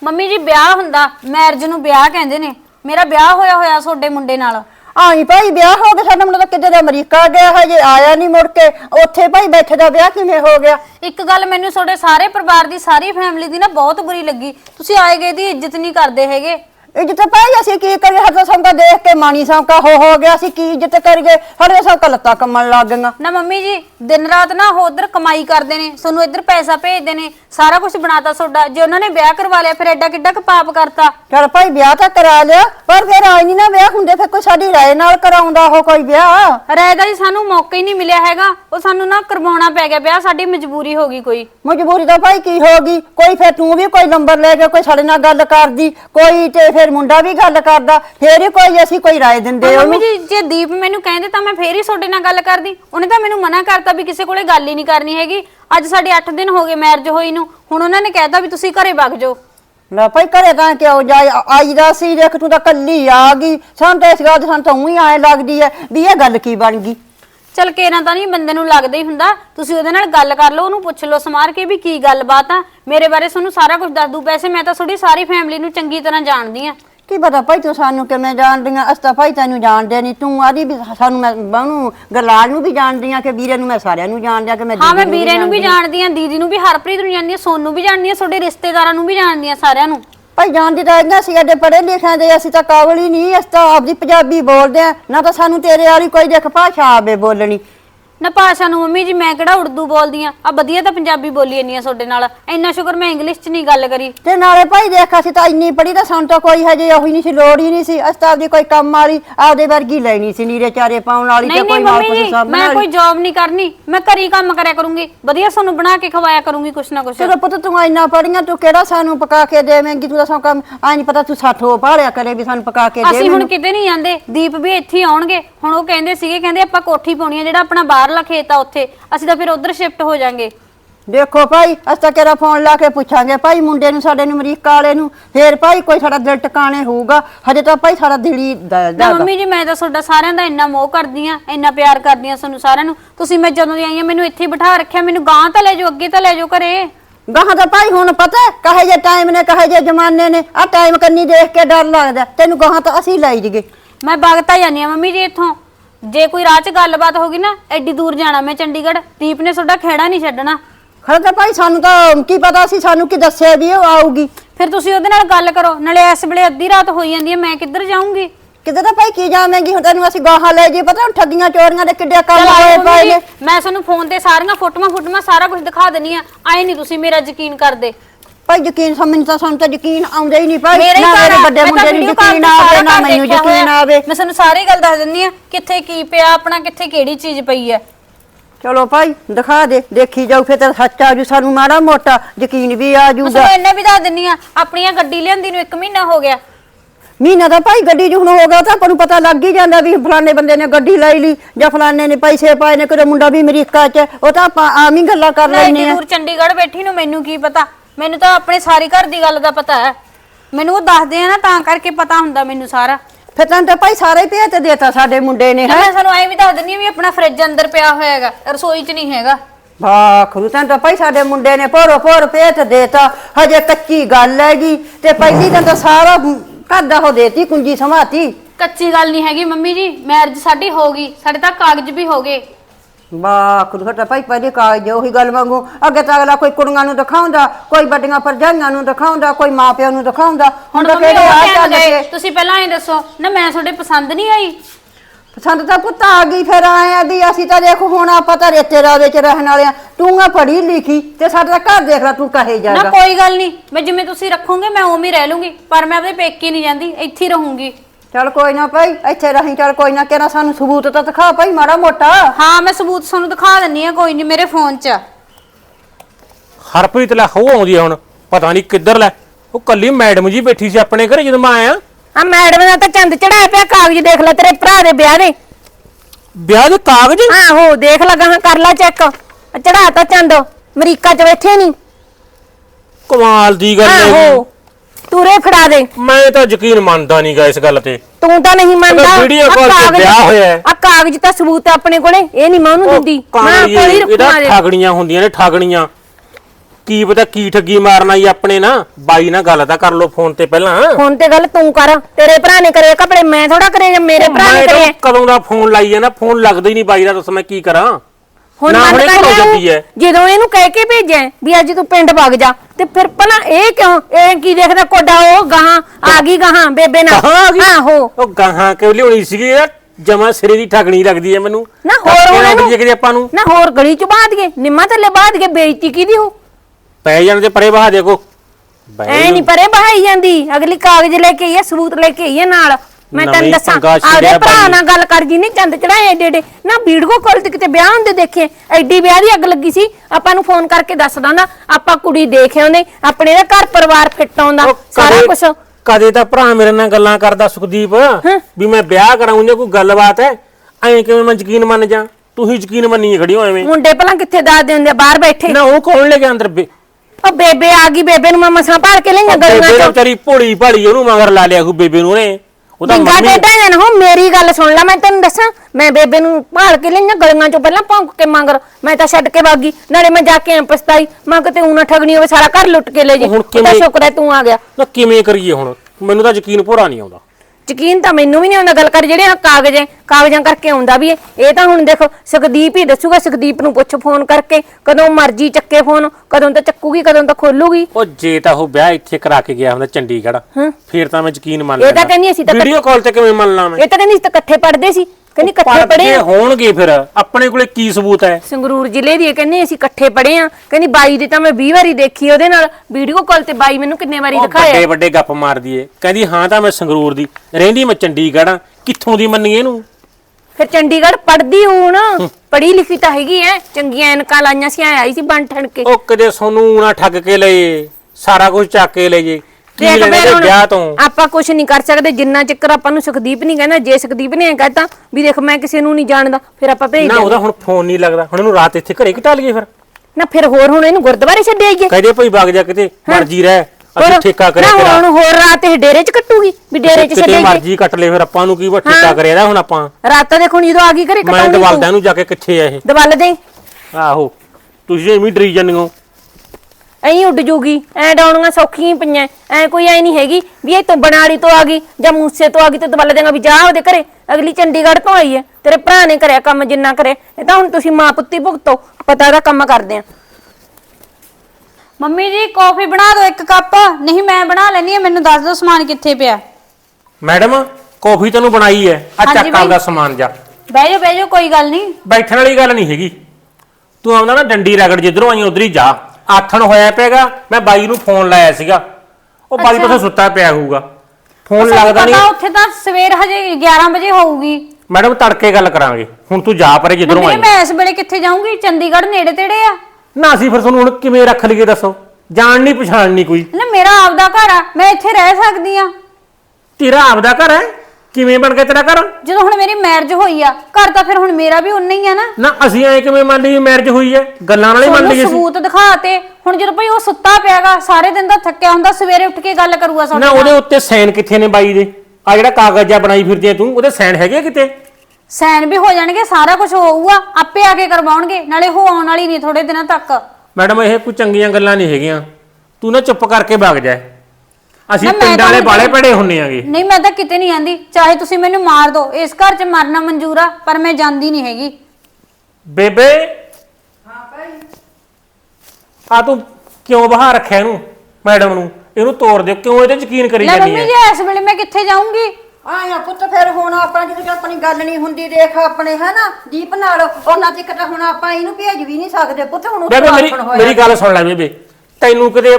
ਮੰਮੀ ਜੀ ਵਿਆਹ ਹੁੰਦਾ ਮੈਰਿਜ ਨੂੰ ਵਿਆਹ ਕਹਿੰਦੇ ਨੇ। ਮੇਰਾ ਵਿਆਹ ਹੋਇਆ ਹੋਇਆ ਤੁਹਾਡੇ ਮੁੰਡੇ ਨਾਲ। ਆਈ ਭਾਈ ਵਿਆਹ ਹੋ ਗਿਆ ਸਾਡਾ ਮੁੰਡਾ ਤਾਂ ਦਾ ਅਮਰੀਕਾ ਗਿਆ ਹਜੇ ਆਇਆ ਨਹੀਂ ਮੁੜ ਕੇ। ਉੱਥੇ ਭਾਈ ਬੈਠੇ ਦਾ ਵਿਆਹ ਕਿਵੇਂ ਹੋ ਗਿਆ? ਇੱਕ ਗੱਲ ਮੈਨੂੰ ਤੁਹਾਡੇ ਸਾਰੇ ਪਰਿਵਾਰ ਦੀ ਸਾਰੀ ਫੈਮਿਲੀ ਦੀ ਨਾ ਬਹੁਤ ਬੁਰੀ ਲੱਗੀ। ਤੁਸੀਂ ਆਏ ਗਏ ਦੀ ਇੱਜ਼ਤ ਨਹੀਂ ਕਰਦੇ ਹੈਗੇ। ਇੱਜ਼ਤ ਭਾਈ ਅਸੀਂ ਕੀ ਕਰੀਏ? ਹਰ ਸੰਕਾ ਦੇਖ ਕੇ ਮਾਣੀ ਸੰਕਾ ਹੋ ਹੋ ਗਿਆ ਅਸੀਂ ਕੀ ਇੱਜ਼ਤ ਕਰੀਏ? ਹਰੇ ਸੰਕਾ ਲੱਤਾਂ ਕੰਮਣ ਲੱਗ ਗਈਆਂ। ਨਾ ਮੰਮੀ ਜੀ ਦਿਨ ਰਾਤ ਨਾ ਉਹ ਉਧਰ ਕਮਾਈ ਕਰਦੇ ਨੇ ਤੁਹਾਨੂੰ ਇੱਧਰ ਪੈਸਾ ਭੇਜਦੇ ਨੇ ਸਾਰਾ ਕੁਝ ਬਣਾਤਾ ਤੁਹਾਡਾ ਜੇ ਉਹਨਾਂ ਨੇ ਵਿਆਹ ਕਰਵਾ ਲਿਆ ਫਿਰ ਐਡਾ ਕਿੱਡਾ ਕੁ ਪਾਪ ਕਰਤਾ। ਚਲ ਭਾਈ ਵਿਆਹ ਤਾਂ ਕਰਾ ਲਿਆ ਪਰ ਫਿਰ ਆਈ ਨਹੀਂ ਨਾ ਵਿਆਹ ਹੁੰਦੇ ਫਿਰ ਕੋਈ ਸਾਡੀ ਰਾਏ ਨਾਲ ਕਰਾਉਂਦਾ ਉਹ ਕੋਈ ਵਿਆਹ? ਰਾਏ ਦਾ ਜੀ ਸਾਨੂੰ ਮੌਕਾ ਹੀ ਨਹੀਂ ਮਿਲਿਆ ਹੈਗਾ। ਉਹ ਸਾਨੂੰ ਨਾ ਕਰਵਾਉਣਾ ਪੈ ਗਿਆ ਵਿਆਹ ਸਾਡੀ ਮਜਬੂਰੀ ਹੋ ਗਈ ਕੋਈ। ਮਜਬੂਰੀ ਤਾਂ ਭਾਈ ਕੀ ਹੋਗੀ ਕੋਈ ਫਿਰ ਤੂੰ ਵੀ ਕੋਈ ਨੰਬਰ ਲੈ ਕੇ ਕੋਈ ਸਾਡੇ ਨਾਲ ਗੱਲ ਕਰਦੀ ਕੋਈ ਤੇ ਫਿਰ ਮੁੰਡਾ ਵੀ ਗੱਲ ਕਰਦਾ ਫੇਰ ਹੀ ਕੋਈ ਅਸੀਂ ਕੋਈ ਰਾਏ ਦਿੰਦੇ ਮੰਮੀ ਉਹਨੂੰ। ਜੀ ਜੇ ਦੀਪ ਮੈਨੂੰ ਕਹਿੰਦੇ ਤਾਂ ਮੈਂ ਫੇਰ ਹੀ ਤੁਹਾਡੇ ਨਾਲ ਗੱਲ ਕਰਦੀ। ਉਹਨੇ ਤਾਂ ਮੈਨੂੰ ਮਨਾ ਕਰਤਾ ਵੀ ਕਿਸੇ ਕੋਲੇ ਗੱਲ ਹੀ ਨਹੀਂ ਕਰਨੀ ਹੈਗੀ। ਅੱਜ ਸਾਡੇ 8 ਦਿਨ ਹੋ ਗਏ ਮੈਰਿਜ ਹੋਈ ਨੂੰ। ਹੁਣ ਉਹਨਾਂ ਨੇ ਕਹਿਤਾ ਵੀ ਤੁਸੀਂ ਘਰੇ ਵਗ ਜਾਓ। ਲੈ ਭਾਈ ਘਰੇ ਤਾਂ ਕਿਉਂ ਜਾਏ? ਆਈ ਦਾ ਸੀ ਦੇਖ ਤੂੰ ਤਾਂ ਕੱਲੀ ਆ ਗਈ। ਸਾਨੂੰ ਤਾਂ ਇਸ ਗੱਲ ਦੀ ਸਾਨੂੰ ਤਾਂ ਉਹੀ ਐ ਲੱਗਦੀ ਐ ਵੀ ਇਹ ਗੱਲ ਕੀ ਬਣ ਗਈ? ਚਲ ਕੇਰਾਂ ਤਾਂ ਨਹੀਂ ਬੰਦੇ ਨੂੰ ਲੱਗਦਾ ਹੀ ਹੁੰਦਾ। ਤੁਸੀਂ ਉਹਦੇ ਨਾਲ ਗੱਲ ਕਰ ਲਓ ਉਹਨੂੰ ਪੁੱਛ ਲਓ ਸਮਾਰ ਕੇ ਵੀ ਕੀ ਗੱਲਬਾਤ ਆ। ਮੇਰੇ ਬਾਰੇ ਤੁਹਾਨੂੰ ਸਾਰਾ ਕੁਝ ਦੱਸ ਦੂ ਵੈਸੇ ਮੈਂ ਤਾਂ ਤੁਹਾਡੀ ਸਾਰੀ ਫੈਮਿਲੀ ਨੂੰ ਚੰਗੀ ਤਰ੍ਹਾਂ ਜਾਣਦੀ ਆ। ਕੀ ਪਤਾ ਭਾਈ ਤੂੰ ਸਾਨੂੰ ਕਿਵੇਂ ਜਾਣਦੀਆਂ ਅਸੀਂ ਤਾਂ ਭਾਈ ਤੈਨੂੰ ਜਾਣਦੇ ਨਹੀਂ। ਤੂੰ ਆਦੀ ਵੀ ਸਾਨੂੰ ਮੈਂ ਬਾਹਨੂੰ ਗਰਲਾਲ ਨੂੰ ਵੀ ਜਾਣਦੀ ਆ ਕਿ ਵੀਰੇ ਨੂੰ ਮੈਂ ਸਾਰਿਆਂ ਨੂੰ ਜਾਣਦੀ ਆ ਕਿ ਮੈਂ ਹਾਂ ਮੈਂ ਵੀਰੇ ਨੂੰ ਵੀ ਜਾਣਦੀ ਆ? ਦੀਦੀ ਨੂੰ ਵੀ ਹਰਪ੍ਰੀਤ ਨੂੰ ਜਾਣਦੀ ਆ ਸੋਨੂੰ ਵੀ ਜਾਣਦੀ ਆ ਤੁਹਾਡੇ ਰਿਸ਼ਤੇਦਾਰਾਂ ਨੂੰ ਵੀ ਜਾਣਦੀ ਆ ਸਾਰਿਆਂ ਨੂੰ। ਭਾਈ ਜਾਣ ਜਾਣਦੀ ਤਾਂ ਇਹਨਾਂ ਸੀ ਸਾਡੇ ਪੜੇ ਲਿਖਿਆ ਦੇ, ਅਸੀਂ ਤਾਂ ਕਾਬਲ ਹੀ ਨਹੀਂ, ਅਸੀਂ ਤਾਂ ਆਪਦੀ ਪੰਜਾਬੀ ਬੋਲਦੇ ਆ ਨਾ ਤਾਂ ਸਾਨੂੰ ਤੇਰੇ ਵਾਲੀ ਕੋਈ ਦੇਖ ਭਾਸ਼ਾ ਆਵੇ ਬੋਲਣੀ। ਨਾ ਭਾਸ਼ਾ ਨੂੰ ਮੰਮੀ ਜੀ ਮੈਂ ਕਿਹੜਾ ਉਰਦੂ ਬੋਲਦੀ ਆ? ਆ ਵਧੀਆ ਤਾਂ ਪੰਜਾਬੀ ਬੋਲੀ ਜਾਂਦੀ ਆ ਤੁਹਾਡੇ ਨਾਲ। ਇੰਨਾ ਸ਼ੁਕਰ ਮੈਂ ਇੰਗਲਿਸ਼ 'ਚ ਨਹੀਂ ਗੱਲ ਕਰੀ। ਤੇ ਨਾਲੇ ਭਾਈ ਦੇਖ ਅਸੀਂ ਤਾਂ ਇੰਨੀ ਪੜ੍ਹੀ ਤਾਂ ਸਾਨੂੰ ਤਾਂ ਕੋਈ ਹਜੇ ਉਹੀ ਨਹੀਂ ਸੀ ਲੋੜ ਹੀ ਨਹੀਂ ਸੀ। ਅਸੀਂ ਤਾਂ ਆਪਦੀ ਕੋਈ ਕੰਮ ਵਾਲੀ ਆਪਦੇ ਵਰਗੀ ਲੈਣੀ ਸੀ ਨੀਰੇ ਚਾਰੇ ਪਾਉਣ ਵਾਲੀ ਨਹੀਂ ਤੇ ਨਹੀਂ ਕੋਈ ਨਾਲ ਮੰਮੀ ਕੁਝ ਜੀ ਸਾਹਮਣੇ ਮੈਂ ਵਾਲੀ। ਕੋਈ ਜੌਬ ਨਹੀਂ ਕਰਨੀ। ਮੈਂ ਘਰੀ ਕੰਮ ਕਰਿਆ ਕਰੂੰਗੀ। ਵਧੀਆ ਤੁਹਾਨੂੰ ਬਣਾ ਕੇ ਖਵਾਇਆ ਕਰੂੰਗੀ ਕੁਛ ਨਾ ਕੁਛ। ਚਲੋ ਪੁੱਤ ਤੂੰ ਇੰਨਾ ਪੜੀਆਂ ਤੂੰ ਕਿਹੜਾ ਸਾਨੂੰ ਪਕਾ ਕੇ ਦੇਵੇਂਗੀ? ਤੂੰ ਤਾਂ ਸਾਨੂੰ ਕੰਮ ਆ ਨਹੀਂ ਪਤਾ ਤੂੰ ਸਾਠੋ ਭਾਲਿਆ ਕਰੇ ਵੀ ਸਾਨੂੰ ਪਕਾ ਕੇ ਅਸੀਂ ਹੁਣ ਕਿਤੇ ਨਹੀਂ ਜਾਂਦੇ। ਦੀਪ ਵੀ ਇੱਥੇ ਹੀ ਆਉਣਗੇ। ਹੁਣ ਉਹ ਕਹਿੰਦੇ ਸੀਗੇ ਕਹਿੰਦੇ ਆਪਾਂ ਕੋਠੀ ਪਾਉਣੀ ਆ ਜਿਹੜਾ ਆਪਣਾ ਬਾਹਰਲਾ ਖੇਤ ਆ ਉੱਥੇ ਅਸੀਂ ਤਾਂ ਫਿਰ ਉਧਰ ਸ਼ਿਫਟ ਹੋ ਜਾਾਂਗੇ। ਦੇਖੋ ਭਾਈ ਅਸੀਂ ਤਾਂ ਕਿਹੜਾ ਫੋਨ ਲਾ ਕੇ ਪੁੱਛਾਂਗੇ ਭਾਈ ਮੁੰਡੇ ਨੂੰ ਸਾਡੇ ਨੂੰ ਅਮਰੀਕਾ ਵਾਲੇ ਨੂੰ ਫੇਰ ਭਾਈ ਕੋਈ ਸਾਡਾ ਦਿਲ ਟਿਕਾਣੇ ਹੋਊਗਾ ਹਜੇ ਤਾਂ ਭਾਈ ਸਾਡਾ ਦਿਲ ਹੀ ਨਾ ਮੰਮੀ ਜੀ ਮੈਂ ਤਾਂ ਤੁਹਾਡਾ ਸਾਰਿਆਂ ਦਾ ਇੰਨਾ ਮੋਹ ਕਰਦੀ ਆ ਇੰਨਾ ਪਿਆਰ ਕਰਦੀ ਆ ਤੁਹਾਨੂੰ ਸਾਰਿਆਂ ਨੂੰ। ਤੁਸੀਂ ਮੈਂ ਜਦੋਂ ਦੀ ਆਈ ਆ ਮੈਨੂੰ ਇੱਥੇ ਹੀ ਬਿਠਾ ਰੱਖਿਆ ਮੈਨੂੰ ਗਾਂ ਤਾਂ ਲੈ ਜਾਓ ਅੱਗੇ ਤਾਂ ਲੈ ਜਾਓ ਘਰੇ। ਗਾਹਾਂ ਤਾਂ ਭਾਈ ਹੁਣ ਪਤਾ ਕਹੇ ਜੇ ਟਾਈਮ ਨੇ ਕਹੇ ਜੇ ਜਮਾਨੇ ਨੇ ਆ ਟਾਈਮ ਕੰਨੀ ਦੇਖ ਕੇ ਡਰ ਲੱਗਦਾ ਤੈਨੂੰ ਗਾਹਾਂ ਤਾਂ ਅਸੀਂ ਲੈ ਜੀਗੇ ਮੈਂ ਬਗਤਾ ਜਾਨੀ ਆ ਮੰਮੀ ਜੀ ਇੱਥੋਂ। ਜੇ ਕੋਈ ਰਾਹ 'ਚ ਗੱਲਬਾਤ ਹੋ ਗਈ ਨਾ ਐਡੀ ਦੂਰ ਜਾਣਾ ਮੈਂ ਚੰਡੀਗੜ੍ਹ ਦੀਪ ਨੇ ਤੁਹਾਡਾ ਖੇੜਾ ਨਹੀਂ ਛੱਡਣਾ। ਤਾਂ ਭਾਈ ਸਾਨੂੰ ਤਾਂ ਕੀ ਪਤਾ ਸੀ ਸਾਨੂੰ ਕੀ ਦੱਸਿਆ ਵੀ ਉਹ ਆਊਗੀ। ਫਿਰ ਤੁਸੀਂ ਉਹਦੇ ਨਾਲ ਗੱਲ ਕਰੋ ਨਾਲੇ ਇਸ ਵੇਲੇ ਅੱਧੀ ਰਾਤ ਹੋਈ ਜਾਂਦੀ ਹੈ ਮੈਂ ਕਿੱਧਰ ਜਾਊਂਗੀ? ਕਿਤੇ ਤਾਂ ਭਾਈ ਕੀ ਜਾਵੇਂਗੀ ਹੁਣ ਤੈਨੂੰ ਅਸੀਂ ਗਾਹਾਂ ਲੈ ਜੀ ਪਤਾ ਹੁਣ ਠੱਗੀਆਂ ਚੋਰੀਆਂ ਦੇ ਕਿੱਡੇ ਕੰਮ ਚਲ ਆਇਓ ਪਏ ਮੰਮੀ ਨੇ। ਜੀ, ਮੈਂ ਤੁਹਾਨੂੰ ਫੋਨ ਤੇ ਸਾਰੀਆਂ ਫੋਟੋਆਂ ਫੋਟੋਆਂ ਸਾਰਾ ਕੁਝ ਦਿਖਾ ਦਿੰਨੀ ਆ ਆਏ ਨਹੀਂ ਤੁਸੀਂ ਮੇਰਾ ਯਕੀਨ ਕਰਦੇ। ਭਾਈ ਯਕੀਨ ਸਮਝ ਤਾਂ ਸਾਨੂੰ ਤਾਂ ਯਕੀਨ ਆਉਂਦਾ ਹੀ ਨਹੀਂ ਭਾਈ। ਮੇਰੇ ਨਾ ਮੇਰੇ ਵੱਡੇ ਮੈਂ ਮੁੰਡੇ ਨੂੰ ਯਕੀਨ ਆਵੇ ਨਾ ਮੈਨੂੰ ਯਕੀਨ। ਆਵੇ। ਮੈਂ ਤੁਹਾਨੂੰ ਸਾਰੀ ਗੱਲ ਦੱਸ ਦਿੰਨੀ ਆ ਕਿੱਥੇ ਕੀ ਪਿਆ ਆਪਣਾ ਕਿੱਥੇ ਕਿਹੜੀ ਚੀਜ਼ ਪਈ ਹੈ। ਚਲੋ ਭਾਈ ਦਿਖਾ ਦੇ ਦੇਖੀ ਜਾਊ ਫਿਰ ਤਾਂ ਸੱਚ ਆ ਜੂ ਸਾਨੂੰ ਮਾੜਾ ਮੋਟਾ ਯਕੀਨ ਵੀ ਆ ਮੈਂ ਜੂਗਾ ਤੁਹਾਨੂੰ ਇੰਨਾ ਵੀ ਦੱਸ ਦਿੰਨੀ ਆ ਆਪਣੀਆਂ ਗੱਡੀ ਲਿਆਂਦੀ ਨੂੰ 1 ਮਹੀਨਾ ਹੋ ਗਿਆ। ਮਹੀਨਾ ਤਾਂ ਭਾਈ ਗੱਡੀ ਜੂ ਹੁਣ ਹੋ ਗਿਆ ਤਾਂ ਆਪਾਂ ਨੂੰ ਪਤਾ ਲੱਗ ਹੀ ਜਾਂਦਾ ਵੀ ਫਲਾਣੇ ਬੰਦੇ ਨੇ ਗੱਡੀ ਲਈ ਲਈ ਜਾਂ ਫਲਾਣੇ ਨੇ ਪੈਸੇ ਪਾਏ ਨੇ ਕੋਈ ਮੁੰਡਾ ਵੀ ਅਮਰੀਕਾ 'ਚ ਉਹ ਤਾਂ ਆਪਾਂ ਆਮ ਹੀ ਗੱਲਾਂ ਕਰ ਮੈਂ ਲੈਨੇ ਆ ਦੂਰ ਚੰਡੀਗੜ੍ਹ ਬੈਠੀ ਨੂੰ ਮੈਨੂੰ ਕੀ ਪਤਾ? ਮੈਨੂੰ ਤਾਂ ਆਪਣੇ ਸਾਰੇ ਘਰ ਦੀ ਗੱਲ ਦਾ ਪਤਾ ਹੈ। ਮੈਨੂੰ ਉਹ ਦੱਸਦੇ ਆ ਨਾ ਤਾਂ ਕਰਕੇ ਪਤਾ ਹੁੰਦਾ ਮੈਨੂੰ ਸਾਰਾ। ਫਿਰ ਤਾਂ ਤਾਂ ਭਾਈ ਸਾਰੇ ਭੇਤ ਦੇਤਾ ਸਾਡੇ ਮੁੰਡੇ ਨੇ ਹੈ? ਮੈਂ ਤੁਹਾਨੂੰ ਐਂ ਵੀ ਦੱਸ ਦਿੰਨੀ ਆ ਵੀ ਆਪਣਾ ਫਰਿੱਜ ਅੰਦਰ ਪਿਆ ਹੋਇਆ ਹੈਗਾ ਰਸੋਈ 'ਚ ਨਹੀਂ ਹੈਗਾ। ਵਾਹ ਖਰੂ ਤਾਂ ਭਾਈ ਸਾਡੇ ਮੁੰਡੇ ਨੇ ਭੋਰੋ ਭੋਰ ਭੇਤ ਦੇਤਾ। ਹਜੇ ਕੱਚੀ ਗੱਲ ਹੈਗੀ ਤੇ ਪਹਿਲੀ ਦਿਨ ਤਾਂ ਸਾਰਾ ਘਰ ਦਾ ਹੋ ਦੇਤੀ ਕੁੰਜੀ ਸਮਾਤੀ ਕੱਚੀ ਗੱਲ ਨਹੀਂ ਹੈਗੀ ਮੰਮੀ ਜੀ ਮੈਰਿਜ ਸਾਡੀ ਹੋ ਗਈ ਸਾਡੇ ਤਾਂ ਕਾਗਜ਼ ਵੀ ਹੋ ਗਏ। ਖਰੂ ਤਾਂ ਭਾਈ ਪਹਿਲੇ ਕਾਗਜ਼ ਉਹੀ ਗੱਲ ਵਾਂਗੂ। ਅੱਗੇ ਤਾਂ ਅਗਲਾ ਕੋਈ ਕੁੜੀਆਂ ਨੂੰ ਦਿਖਾਉਂਦਾ ਕੋਈ ਵੱਡੀਆਂ ਪਰਜਾਈਆਂ ਨੂੰ ਦਿਖਾਉਂਦਾ ਕੋਈ ਮਾਪਿਆਂ ਨੂੰ ਦਿਖਾਉਂਦਾ। ਹੁਣ ਤਾਂ ਕਿਹੜੇ ਆ ਚੱਲ ਗਏ ਕੇ ਤੁਸੀਂ ਪਹਿਲਾਂ ਐਂ ਦੱਸੋ ਨਾ ਮੈਂ ਤੁਹਾਡੇ ਪਸੰਦ ਨਹੀਂ ਆਈ? ਪਸੰਦ ਤਾਂ ਪੁੱਤ ਆ ਗਈ ਫਿਰ ਆਏ ਆ ਵੀ ਅਸੀਂ ਤਾਂ ਦੇਖ ਹੁਣ ਆਪਾਂ ਤਾਂ ਰੇਤੇ ਰਾਵੇ ਚ ਰਹਿਣ ਵਾਲੇ ਆ। ਤੂੰ ਆ ਪੜ੍ਹੀ ਲਿਖੀ ਤੇ ਸਾਡਾ ਘਰ ਦੇਖ ਲੈ ਤੂੰ ਕਹੇ ਨਾ ਜਾਏਗਾ। ਕੋਈ ਗੱਲ ਨਹੀਂ ਮੈਂ ਜਿਵੇਂ ਤੁਸੀਂ ਰੱਖੋਗੇ ਮੈਂ ਉਵੇਂ ਹੀ ਰਹਿ ਲੂੰਗੀ ਪਰ ਮੈਂ ਆਪਣੇ ਪੇਕੇ ਨਹੀਂ ਜਾਂਦੀ ਇੱਥੇ ਹੀ ਰਹੂੰਗੀ। ਚੱਲ ਕੋਈ ਨਾ ਭਾਈ ਇੱਥੇ ਰਹੀਂ ਚੱਲ ਕੋਈ ਨਾ ਕਿਹੜਾ ਸਾਨੂੰ ਸਬੂਤ ਤਾਂ ਦਿਖਾ ਭਾਈ ਮਾੜਾ ਮੋਟਾ। ਹਾਂ ਮੈਂ ਸਬੂਤ ਤੁਹਾਨੂੰ ਦਿਖਾ ਦਿੰਨੀ ਆ ਕੋਈ ਨਹੀਂ ਮੇਰੇ ਫੋਨ 'ਚ। ਹਰਪ੍ਰੀਤ ਲੈ ਹੋ ਆਉਂਦੀ ਆ ਹੁਣ ਪਤਾ ਨਹੀਂ ਕਿੱਧਰ ਲੈ। ਉਹ ਕੱਲੀ ਮੈਡਮ ਜੀ ਬੈਠੀ ਸੀ ਆਪਣੇ ਘਰੇ ਜਦੋਂ ਮੈਂ ਆਇਆ। ਆ ਮੈਡਮ ਦਾ ਤਾਂ ਚੰਦ ਚੜਾਇਆ ਪਿਆ ਕਾਗਜ਼ ਦੇਖ ਲੈ ਤੇਰੇ ਭਰਾ ਦੇ ਵਿਆਹ ਦੇ। ਵਿਆਹ ਦੇ ਕਾਗਜ਼? ਆਹੋ ਦੇਖ ਲਗਾ ਹਾਂ ਕਰ ਲੈ ਚੈੱਕ। ਚੜਾਤਾ ਚੰਦ ਅਮਰੀਕਾ ਚ ਬੈਠੇ ਨਹੀਂ ਕਮਾਲ ਦੀ ਗੱਲ ਹੈ ਆਹੋ ਤੂਰੇ ਫੜਾ ਦੇ। ਮੈਂ ਤਾਂ ਯਕੀਨ ਮੰਨਦਾ ਨਹੀਂਗਾ ਇਸ ਗੱਲ ਤੇ। ਤੂੰ ਤਾਂ ਨਹੀਂ ਮੰਨਦਾ। ਉਹਦਾ video call ਤੇ ਵਿਆਹ ਹੋਇਆ ਹੈ। ਆਹ ਕਾਗਜ਼ ਤਾਂ ਸਬੂਤ ਆ ਆਪਣੇ ਕੋਲੇ। ਇਹ ਨਹੀਂ ਮੈਂ ਉਹਨੂੰ ਦਿੰਦੀ। ਮੈਂ ਕੋਲ ਹੀ ਇਹਦਾ ਰੱਖੂਗਾ ਦੇ ਠਗਣੀਆਂ ਹੁੰਦੀਆਂ ਨੇ ਠਗਣੀਆਂ। ਕੀ ਪਤਾ ਕੀ ਠੱਗੀ ਮਾਰਨਾ ਹੀ ਆਪਣੇ ਨਾ। ਬਾਈ ਨਾਲ ਗੱਲ ਤਾਂ ਕਰ ਲਓ ਫੋਨ ਤੇ ਪਹਿਲਾਂ। ਫੋਨ ਤੇ ਗੱਲ ਤੂੰ ਕਰ। ਤੇਰੇ ਭਰਾ ਨੇ ਕਰੇ ਕੱਪੜੇ। ਮੈਂ ਥੋੜਾ ਕਰੇ ਜਾਂ ਮੇਰੇ ਭਰਾ ਨੇ ਮੈਂ ਤਾਂ ਕਰੇ ਕਦੋਂ ਦਾ ਫੋਨ ਲਾਈ ਹੈ ਨਾ ਫੋਨ ਲੱਗਦਾ ਹੀ ਨਹੀਂ ਬਾਈ ਦਾ ਦੱਸ ਮੈਂ ਕੀ ਕਰਾਂ। ਹੁਣ ਨਾ ਮਨ ਹੁਣੇ ਘਰੋਂ ਜਾਂਦੀ ਹੈ। ਜਦੋਂ ਇਹਨੂੰ ਕਹਿ ਕੇ ਭੇਜਿਆ ਵੀ ਅੱਜ ਤੂੰ ਪਿੰਡ ਵਗ ਜਾ ਤੇ ਫਿਰ ਭਲਾ ਇਹ ਕਿਉਂ ਇਹ ਕੀ ਦੇਖਦਾ ਕੋਡਾ ਉਹ ਗਾਹਾਂ ਆ ਗਈ ਗਾਹਾਂ ਬੇਬੇ ਨਾਲ। ਕਹਾਂ ਆ ਗਈ? ਆਹੋ ਉਹ ਗਾਹਾਂ ਕਿਉਂ ਲਿਆਉਣੀ ਸੀਗੀ ਯਾਰ ਜਮਾ ਸਿਰੇ ਦੀ ਠਗਣੀ ਲੱਗਦੀ ਹੈ ਮੈਨੂੰ। ਨਾ ਹੋਰ ਉਹਨਾਂ ਨੂੰ। ਕਿਤੇ ਆਪਾਂ ਨੂੰ। ਨਾ ਹੋਰ ਗਲੀ ਚ ਬਾਦ ਗਏ ਨਿੰਮਾ ਥੱਲੇ ਬਾਦ ਗਏ ਬੇਇੱਜ਼ਤੀ ਕਿਹਦੀ ਹੋ? ਪੈ ਜਾਣ ਤੇ ਪਰੇ ਬਾਹ ਦੇਖੋ। ਐ ਨਹੀਂ ਪਰੇ ਬਹਾਈ ਜਾਂਦੀ। ਅਗਲੀ ਕਾਗਜ਼ ਲੈ ਕੇ ਆਈ ਹੈ ਸਬੂਤ ਲੈ ਕੇ ਆਈ ਹੈ ਨਾਲ। ਮੈਂ ਤੈਨੂੰ ਨਵੀਂ ਦੱਸਾਂ ਪੰਗਾ ਆਪਦੇ ਭਰਾ। ਨਾਲ ਗੱਲ ਕਰ ਜੀ ਨਹੀਂ ਚੰਦ ਚੜਾਏ ਏਡੇ ਏਡੇ। ਨਾ ਵੀਡੀਓ ਕਾਲ ਤੇ ਕਿਤੇ ਵਿਆਹ ਹੁੰਦੇ ਦੇਖੇ ਐਡੀ ਵਿਆਹ ਦੀ ਅੱਗ ਲੱਗੀ ਸੀ। ਆਪਾਂ ਨੂੰ ਫੋਨ ਕਰਕੇ ਦੱਸ ਦਿੰਦਾ ਆਪਾਂ ਕੁੜੀ ਦੇਖ ਆਉਂਦੇ ਆਪਣੇ ਦਾ ਘਰ ਪਰਿਵਾਰ ਫਿੱਟ ਆਉਂਦਾ ਉਹ ਸਾਰਾ ਕਦੇ- ਕੁਝ ਕਦੇ ਤਾਂ ਭਰਾ ਮੇਰੇ ਨਾਲ ਗੱਲਾਂ ਕਰਦਾ ਸੁਖਦੀਪ ਵੀ ਮੈਂ ਵਿਆਹ ਕਰਾਉਂ ਜੇ ਕੋਈ ਗੱਲਬਾਤ ਹੈ? ਐਂ ਕਿਵੇਂ ਮੈਂ ਯਕੀਨ ਮੰਨ ਜਾ? ਤੂੰ ਹੀ ਯਕੀਨ ਮੰਨੀ ਖੜੀ ਹੋ ਐਵੇਂ। ਮੁੰਡੇ ਭਲਾ ਕਿੱਥੇ ਦੱਸਦੇ ਹੁੰਦੇ ਆ, ਬਾਹਰ ਬੈਠੇ। ਨਾ ਉਹ ਕੌਣ ਲੈ ਗਿਆ ਅੰਦਰ ਬੇ? ਉਹ ਬੇਬੇ ਆ ਗਈ ਬੇਬੇ ਨੂੰ ਮੈਂ ਮਸਾਂ ਭਾਲ ਕੇ ਲਈਆਂ ਬੇਬੇ ਚੋਂ। ਵਿਚਾਰੀ ਭੋਲੀ ਭਾਲੀ ਉਹਨੂੰ ਮਗਰ ਲਾ ਲਿਆ ਕੋ ਬੇਬੇ ਨੂੰ ਉਹਨੇ। ਉਹ ਤਾਂ ਡਿੰਗਾ ਮੰਮੀ ਟੇਡਾ ਜਨ ਹੋ ਮੇਰੀ ਗੱਲ ਸੁਣ ਲੈ ਮੈਂ ਤੈਨੂੰ ਦੱਸਾਂ ਮੈਂ ਬੇਬੇ ਨੂੰ ਭਾਲ ਕੇ ਲਈਆਂ ਗਲੀਆਂ ਚੋਂ ਪਹਿਲਾਂ ਭੌਂਕ ਕੇ ਮੰਗਰ ਮੈਂ ਤਾਂ ਛੱਡ ਕੇ ਭਾਗੀ ਨਾਲੇ ਮੈਂ ਜਾ ਕੇ ਐਂ ਪਛਤਾਈ ਮੈਂ ਕਿਤੇ ਊਂ ਨਾ ਠਗਣੀ ਹੋਵੇ ਸਾਰਾ ਘਰ ਲੁੱਟ ਕੇ ਲੈ ਜੇ। ਹੁਣ ਉਹ ਤਾਂ ਕਿਵੇਂ- ਸ਼ੁਕਰ ਹੈ ਤੂੰ ਆ ਗਿਆ। ਨਾ ਕਿਵੇਂ ਕਰੀਏ ਹੁਣ? ਮੈਨੂੰ ਤਾਂ ਯਕੀਨ ਭੋਰਾ ਨਹੀਂ ਆਉਂਦਾ। ਯਕੀਨ ਤਾਂ ਮੈਨੂੰ ਵੀ ਨਹੀਂ ਆਉਂਦਾ ਗੱਲ ਕਰ ਜਿਹੜੇ ਆ ਕਾਗਜ਼ ਕਾਗਜ਼ਾਂ ਕਰਕੇ ਆਉਂਦਾ ਵੀ ਇਹ ਇਹ ਤਾਂ ਹੁਣ ਦੇਖੋ ਸੁਖਦੀਪ ਹੀ ਦੱਸੂਗਾ ਸੁਖਦੀਪ ਨੂੰ ਪੁੱਛ ਫੋਨ ਕਰਕੇ ਕਦੋਂ ਮਰਜ਼ੀ ਚੱਕੇ ਫੋਨ ਕਦੋਂ ਤਾਂ ਚੱਕੂਗੀ ਕਦੋਂ ਤਾਂ ਖੋਲੂਗੀ। ਉਹ ਜੇ ਤਾਂ ਉਹ ਵਿਆਹ ਇੱਥੇ ਕਰਾ ਕੇ ਗਿਆ ਹੁੰਦਾ ਚੰਡੀਗੜ੍ਹ ਫੇਰ ਤਾਂ ਮੈਂ ਯਕੀਨ ਮੰਨ ਇਹ ਤਾਂ ਕਹਿੰਦੀ ਅਸੀਂ ਤਾਂ ਵੀਡੀਓ ਕਾਲ ਤੇ ਕਿਵੇਂ ਮੰਨ ਲਾਂ ਮੈਂ? ਇਹ ਤਾਂ ਕਹਿੰਦੀ ਅਸੀਂ ਤਾਂ ਇਕੱਠੇ ਪੜ੍ਹਦੇ ਸੀ। ਕਹਿੰਦੀ ਇਕੱਠੇ ਪੜ੍ਹ ਆ। ਹੋਣਗੇ ਫਿਰ ਆਪਣੇ ਕੋਲੇ ਕੀ ਸਬੂਤ ਹੈ? ਸੰਗਰੂਰ ਜ਼ਿਲ੍ਹੇ ਦੀ ਇਹ ਕਹਿੰਦੀ ਅਸੀਂ ਇਕੱਠੇ ਪੜ੍ਹੇ ਆ। ਕਹਿੰਦੀ ਬਾਈ ਦੀ ਤਾਂ ਮੈਂ 20 ਵਾਰੀ ਦੇਖੀ ਉਹਦੇ ਨਾਲ ਵੀਡੀਓ ਕਾਲ ਤੇ ਬਾਈ ਮੈਨੂੰ ਕਿੰਨੇ ਵਾਰੀ ਉਹ ਦਿਖਾਇਆ। ਵੱਡੇ ਵੱਡੇ ਗੱਪ ਮਾਰਦੀ ਏ ਕਹਿੰਦੀ ਹਾਂ ਤਾਂ ਮੈਂ ਸੰਗਰੂਰ ਦੀ ਰਹਿੰਦੀ ਮੈਂ ਚੰਡੀਗੜ੍ਹ ਆ। ਕਿੱਥੋਂ ਦੀ ਮੰਨੀ ਇਹਨੂੰ? ਫਿਰ ਚੰਡੀਗੜ੍ਹ ਪੜ੍ਹਦੀ ਹੁਣ ਪੜ੍ਹੀ ਲਿਖੀ ਤਾਂ ਹੈਗੀ ਐ। ਚੰਗੀਆਂ ਐਨਕਾਂ ਲਾਈਆਂ ਸੀ ਐਂ ਆਈ ਸੀ ਬਣ ਠਣ ਕੇ। ਉਹ ਕਦੇ ਸੋਨੂੰ ਨਾ ਠੱਗ ਕੇ ਲਏ ਸਾਰਾ ਕੁਝ ਚੱਕ ਕੇ ਲੈ ਜੇ ਦੇਖ ਲੈਣਾ ਫਿਰ ਇਹਦੇ ਹੁਣ ਤੋਂ। ਆਪਾਂ ਕੁਝ ਨਹੀਂ ਕਰ ਸਕਦੇ ਜਿੰਨਾ ਚੱਕਰ ਆਪਾਂ ਨੂੰ ਸੁਖਦੀਪ ਨਹੀਂ ਕਹਿੰਦਾ ਜੇ ਸੁਖਦੀਪ ਨੇ ਕਹਤਾ ਵੀ ਦੇਖ ਮੈਂ ਕਿਸੇ ਨੂੰ ਨਹੀਂ ਜਾਣਦਾ ਫਿਰ ਆਪਾਂ ਭੇਜ ਨਾ ਦਿਆਂਗੇ। ਉਹਦਾ ਹੁਣ ਫੋਨ ਨਹੀਂ ਲੱਗਦਾ। ਹੁਣ ਇਹਨੂੰ ਰਾਤ ਇੱਥੇ ਘਰੇ ਘਟਾ ਲਈਏ ਫਿਰ। ਨਾ ਫਿਰ ਹੋਰ ਹੁਣ ਇਹਨੂੰ ਗੁਰਦੁਆਰੇ ਛੱਡ ਆਈਏ। ਕਹਦੇ ਭਈ ਵਗ ਜਾ ਕਿਤੇ ਮਰਜ਼ੀ ਰਹਿ ਅਸੀਂ ਹੋਰ- ਠੇਕਾ ਕਰਿਆ ਨਾ ਤੇਰਾ। ਹੁਣ ਹੋਰ ਰਾਤ ਇਹ ਡੇਰੇ 'ਚ ਕੱਟੂਗੀ ਵੀ ਡੇਰੇ 'ਚ ਕਿਤੇ ਛੱਡੇਗੀ। ਮਰਜ਼ੀ ਕੱਟ ਲੈ ਫਿਰ ਆਪਾਂ ਨੂੰ ਕੀ ਵਾ ਠੇਕਾ ਕਰਿਆ ਦਾ ਹੁਣ ਆਪਾਂ। ਰਾਤ ਦੇਖੋ ਜਦੋਂ ਆ ਗਈ ਘਰੇ ਮੈਂ ਕਟਾਉਂਗੀ ਦਵਾਲਦਾ ਇਹਨੂੰ ਜਾ ਕੇ ਕਿੱਥੇ ਆ ਇਹ? ਦਵਲ ਦੇ। ਆਹੋ ਤੁਸੀਂ ਐਵੇਂ ਹੀ ਡਰੀ ਜਾਂਦੇ ਹੋ। ਐਂ ਉੱਡ ਜੂਗੀ ਐ ਡਾਉਣੀਆਂ ਸੌਖੀਆਂ ਹੀ ਪਈਆਂ ਐ ਕੋਈ ਐ ਨਹੀਂ ਹੈਗੀ ਵੀ ਇਹ ਤੋਂ ਬਣਾੜੀ ਤੋਂ ਆ ਗਈ ਜਾਂ ਮੂਸੇ ਤੋਂ ਆ ਗਈ ਤੇ ਦਵਲ ਦੇਗਾ ਵੀ ਜਾ ਉਹਦੇ ਘਰੇ ਅਗਲੀ ਚੰਡੀਗੜ੍ਹ ਤੋਂ ਆਈ ਹੈ ਤੇਰੇ ਭਰਾ ਨੇ ਕਰਿਆ ਕੰਮ ਜਿੰਨਾ ਕਰੇ ਇਹ ਤਾਂ ਹੁਣ ਤੁਸੀਂ ਮਾਂ ਪੁੱਤੀ ਭੁਗਤੋ ਪਤਾ ਦਾ ਕੰਮ ਕਰਦੇ ਆ। ਮੰਮੀ ਜੀ ਕੌਫੀ ਬਣਾ ਦਿਓ ਇੱਕ ਕੱਪ ਨਹੀਂ ਮੈਂ ਬਣਾ ਲੈਣੀ ਆ ਮੈਨੂੰ ਦੱਸ ਦਿਓ ਸਮਾਨ ਕਿੱਥੇ ਪਿਆ। ਮੈਡਮ ਕੌਫੀ ਤੈਨੂੰ ਬਣਾਈ ਐ ਆ ਹਾਂਜੀ ਚੱਕ ਬਾਈ। ਆਪਦਾ ਸਮਾਨ ਜਾ। ਬਹਿ ਜਾਓ ਬਹਿ ਜਾਓ ਕੋਈ ਗੱਲ ਨਹੀਂ। ਬੈਠਣ ਵਾਲੀ ਗੱਲ ਨਹੀਂ ਹੈਗੀ। ਤੂੰ ਆਉਂਦਾ ਨਾ ਡੰਡੀ ਰਗੜ ਜਿੱਧਰੋਂ ਆਈ ਉਧਰ ਹੀ ਜਾ। ਆਥਣ ਹੋਇਆ ਪਿਆਗਾ ਮੈਂ ਬਾਈ ਨੂੰ ਫੋਨ ਲਾਇਆ ਸੀਗਾ। ਉਹ ਬਾਈ। ਪਾਸੇ ਸੁੱਤਾ ਪਿਆ ਹੋਊਗਾ। ਫੋਨ ਲੱਗਦਾ ਪਤਾ ਨਹੀਂ। ਉੱਥੇ ਤਾਂ ਸਵੇਰ ਹਜੇ 11 ਵਜੇ ਹੋਊਗੀ। ਮੈਡਮ ਤੜਕੇ ਗੱਲ ਕਰਾਂਗੇ। ਹੁਣ ਤੂੰ ਜਾ ਪਰੇ ਜਿੱਧਰੋਂ ਆਈ ਮੈਂ ਇਸ ਵੇਲੇ ਕਿੱਥੇ ਜਾਊਂਗੀ? ਚੰਡੀਗੜ੍ਹ ਨੇੜੇ ਤੇੜੇ ਆ। ਨਾ ਅਸੀਂ ਫਿਰ ਤੁਹਾਨੂੰ ਹੁਣ ਕਿਵੇਂ ਰੱਖ ਲਈਏ ਦੱਸੋ? ਜਾਣ ਨਹੀਂ ਪਛਾਣ ਨਹੀਂ ਕੋਈ। ਨਾ ਮੇਰਾ ਆਪਦਾ ਘਰ ਆ ਮੈਂ ਇੱਥੇ ਰਹਿ ਸਕਦੀ ਆ। ਤੇਰਾ ਆਪਦਾ ਘਰ ਹੈ? ਕਿਵੇਂ ਬਣ ਗਿਆ ਤੇਰਾ ਘਰ? ਜਦੋਂ ਹੁਣ ਮੇਰੀ ਮੈਰਿਜ ਹੋਈ ਆ ਘਰ ਤਾਂ ਫਿਰ ਹੁਣ ਮੇਰਾ ਵੀ ਉਨਾ ਹੀ ਆ ਨਾ। ਨਾ ਅਸੀਂ ਐ ਕਿਵੇਂ ਮੰਨ ਲਈ ਮੈਰਿਜ ਹੋਈ ਹੈ ਗੱਲਾਂ ਨਾਲ ਹੀ ਮੰਨ ਲਈ ਅਸੀਂ। ਸਬੂਤ ਦਿਖਾ ਤੇ ਹੁਣ ਜਦੋਂ ਭਈ ਉਹ ਸੁੱਤਾ ਪਿਆਗਾ ਸਾਰੇ ਦਿਨ ਦਾ ਥੱਕਿਆ ਹੁੰਦਾ ਸਵੇਰੇ ਉੱਠ ਕੇ ਗੱਲ ਕਰੂਗਾ ਸਾਡੇ ਨਾ ਨਾਲ। ਉਹਦੇ ਉੱਤੇ ਸਾਈਨ ਕਿੱਥੇ ਨੇ ਬਾਈ ਦੇ? ਆ ਜਿਹੜਾ ਕਾਗਜ਼ ਆ ਬਣਾਈ ਫਿਰਦੀ ਆ ਤੂੰ ਉਹਦੇ ਸਾਈਨ ਹੈਗੇ ਆ ਕਿਤੇ? ਸੈਨ ਵੀ ਹੋ ਜਾਣਗੇ ਸਾਰਾ ਕੁਝ ਹੋਊਗਾ ਆਪੇ ਆ ਕੇ ਕਰਵਾਉਣਗੇ ਨਾਲੇ ਉਹ ਆਉਣ ਵਾਲੀ ਨਹੀਂ ਥੋੜੇ ਦਿਨਾਂ ਤੱਕ। ਮੈਡਮ ਇਹ ਕੋਈ ਚੰਗੀਆਂ ਗੱਲਾਂ ਨਹੀਂ ਹੈਗੀਆਂ। ਤੂੰ ਨਾ ਚੁੱਪ ਕਰਕੇ ਵਗ ਜਾ। ਅਸੀਂ ਨਾ ਮੈਂ ਪਿੰਡ ਤਾਂ ਵਾਲੇ ਬਾਲੇ ਪੜੇ ਹੁੰਨੇ ਆਗੇ। ਨਹੀਂ ਮੈਂ ਤਾਂ ਕਿਤੇ ਨਹੀਂ ਜਾਂਦੀ ਚਾਹੇ ਤੁਸੀਂ ਮੈਨੂੰ ਮਾਰ ਦਿਓ ਇਸ ਘਰ 'ਚ ਮਰਨਾ ਮਨਜ਼ੂਰ ਆ ਪਰ ਮੈਂ ਜਾਂਦੀ ਨਹੀਂ ਹੈਗੀ। ਬੇਬੇ। ਹਾਂ ਭਾਈ। ਆ ਤੂੰ ਕਿਉਂ ਬਹਾ ਰੱਖਿਆ ਇਹਨੂੰ ਮੈਡਮ ਨੂੰ? ਇਹਨੂੰ ਤੋੜ ਦਿਓ। ਕਿਉਂ ਇਹਦੇ 'ਚ ਯਕੀਨ ਕਰੀ ਲੈ ਜਾਂਦੀ ਮੰਮੀ ਹੈ? ਜੀ ਇਸ ਵੇਲੇ ਮੈਂ ਕਿੱਥੇ ਜਾਊਂਗੀ? ਆਇਆ ਪੁੱਤ ਫਿਰ ਹੁਣ ਆਪਾਂ ਜਦੋਂ ਕਿ ਆਪਣੀ ਗੱਲ ਨਹੀਂ ਹੁੰਦੀ ਦੇਖ ਆਪਣੇ ਹੈ ਨਾ ਦੀਪ ਨਾਲ ਉਹਨਾਂ ਤੱਕ ਤਾਂ ਹੁਣ ਆਪਾਂ ਇਹਨੂੰ ਭੇਜ ਵੀ ਨਹੀਂ ਸਕਦੇ। ਪੁੱਤ ਹੁਣ ਬੇਬੇ ਮੇਰੀ ਹੋਇਆ। ਗੱਲ ਸੁਣ ਲੈ ਬੇਬੇ। ਤੈਨੂੰ ਕਦੇ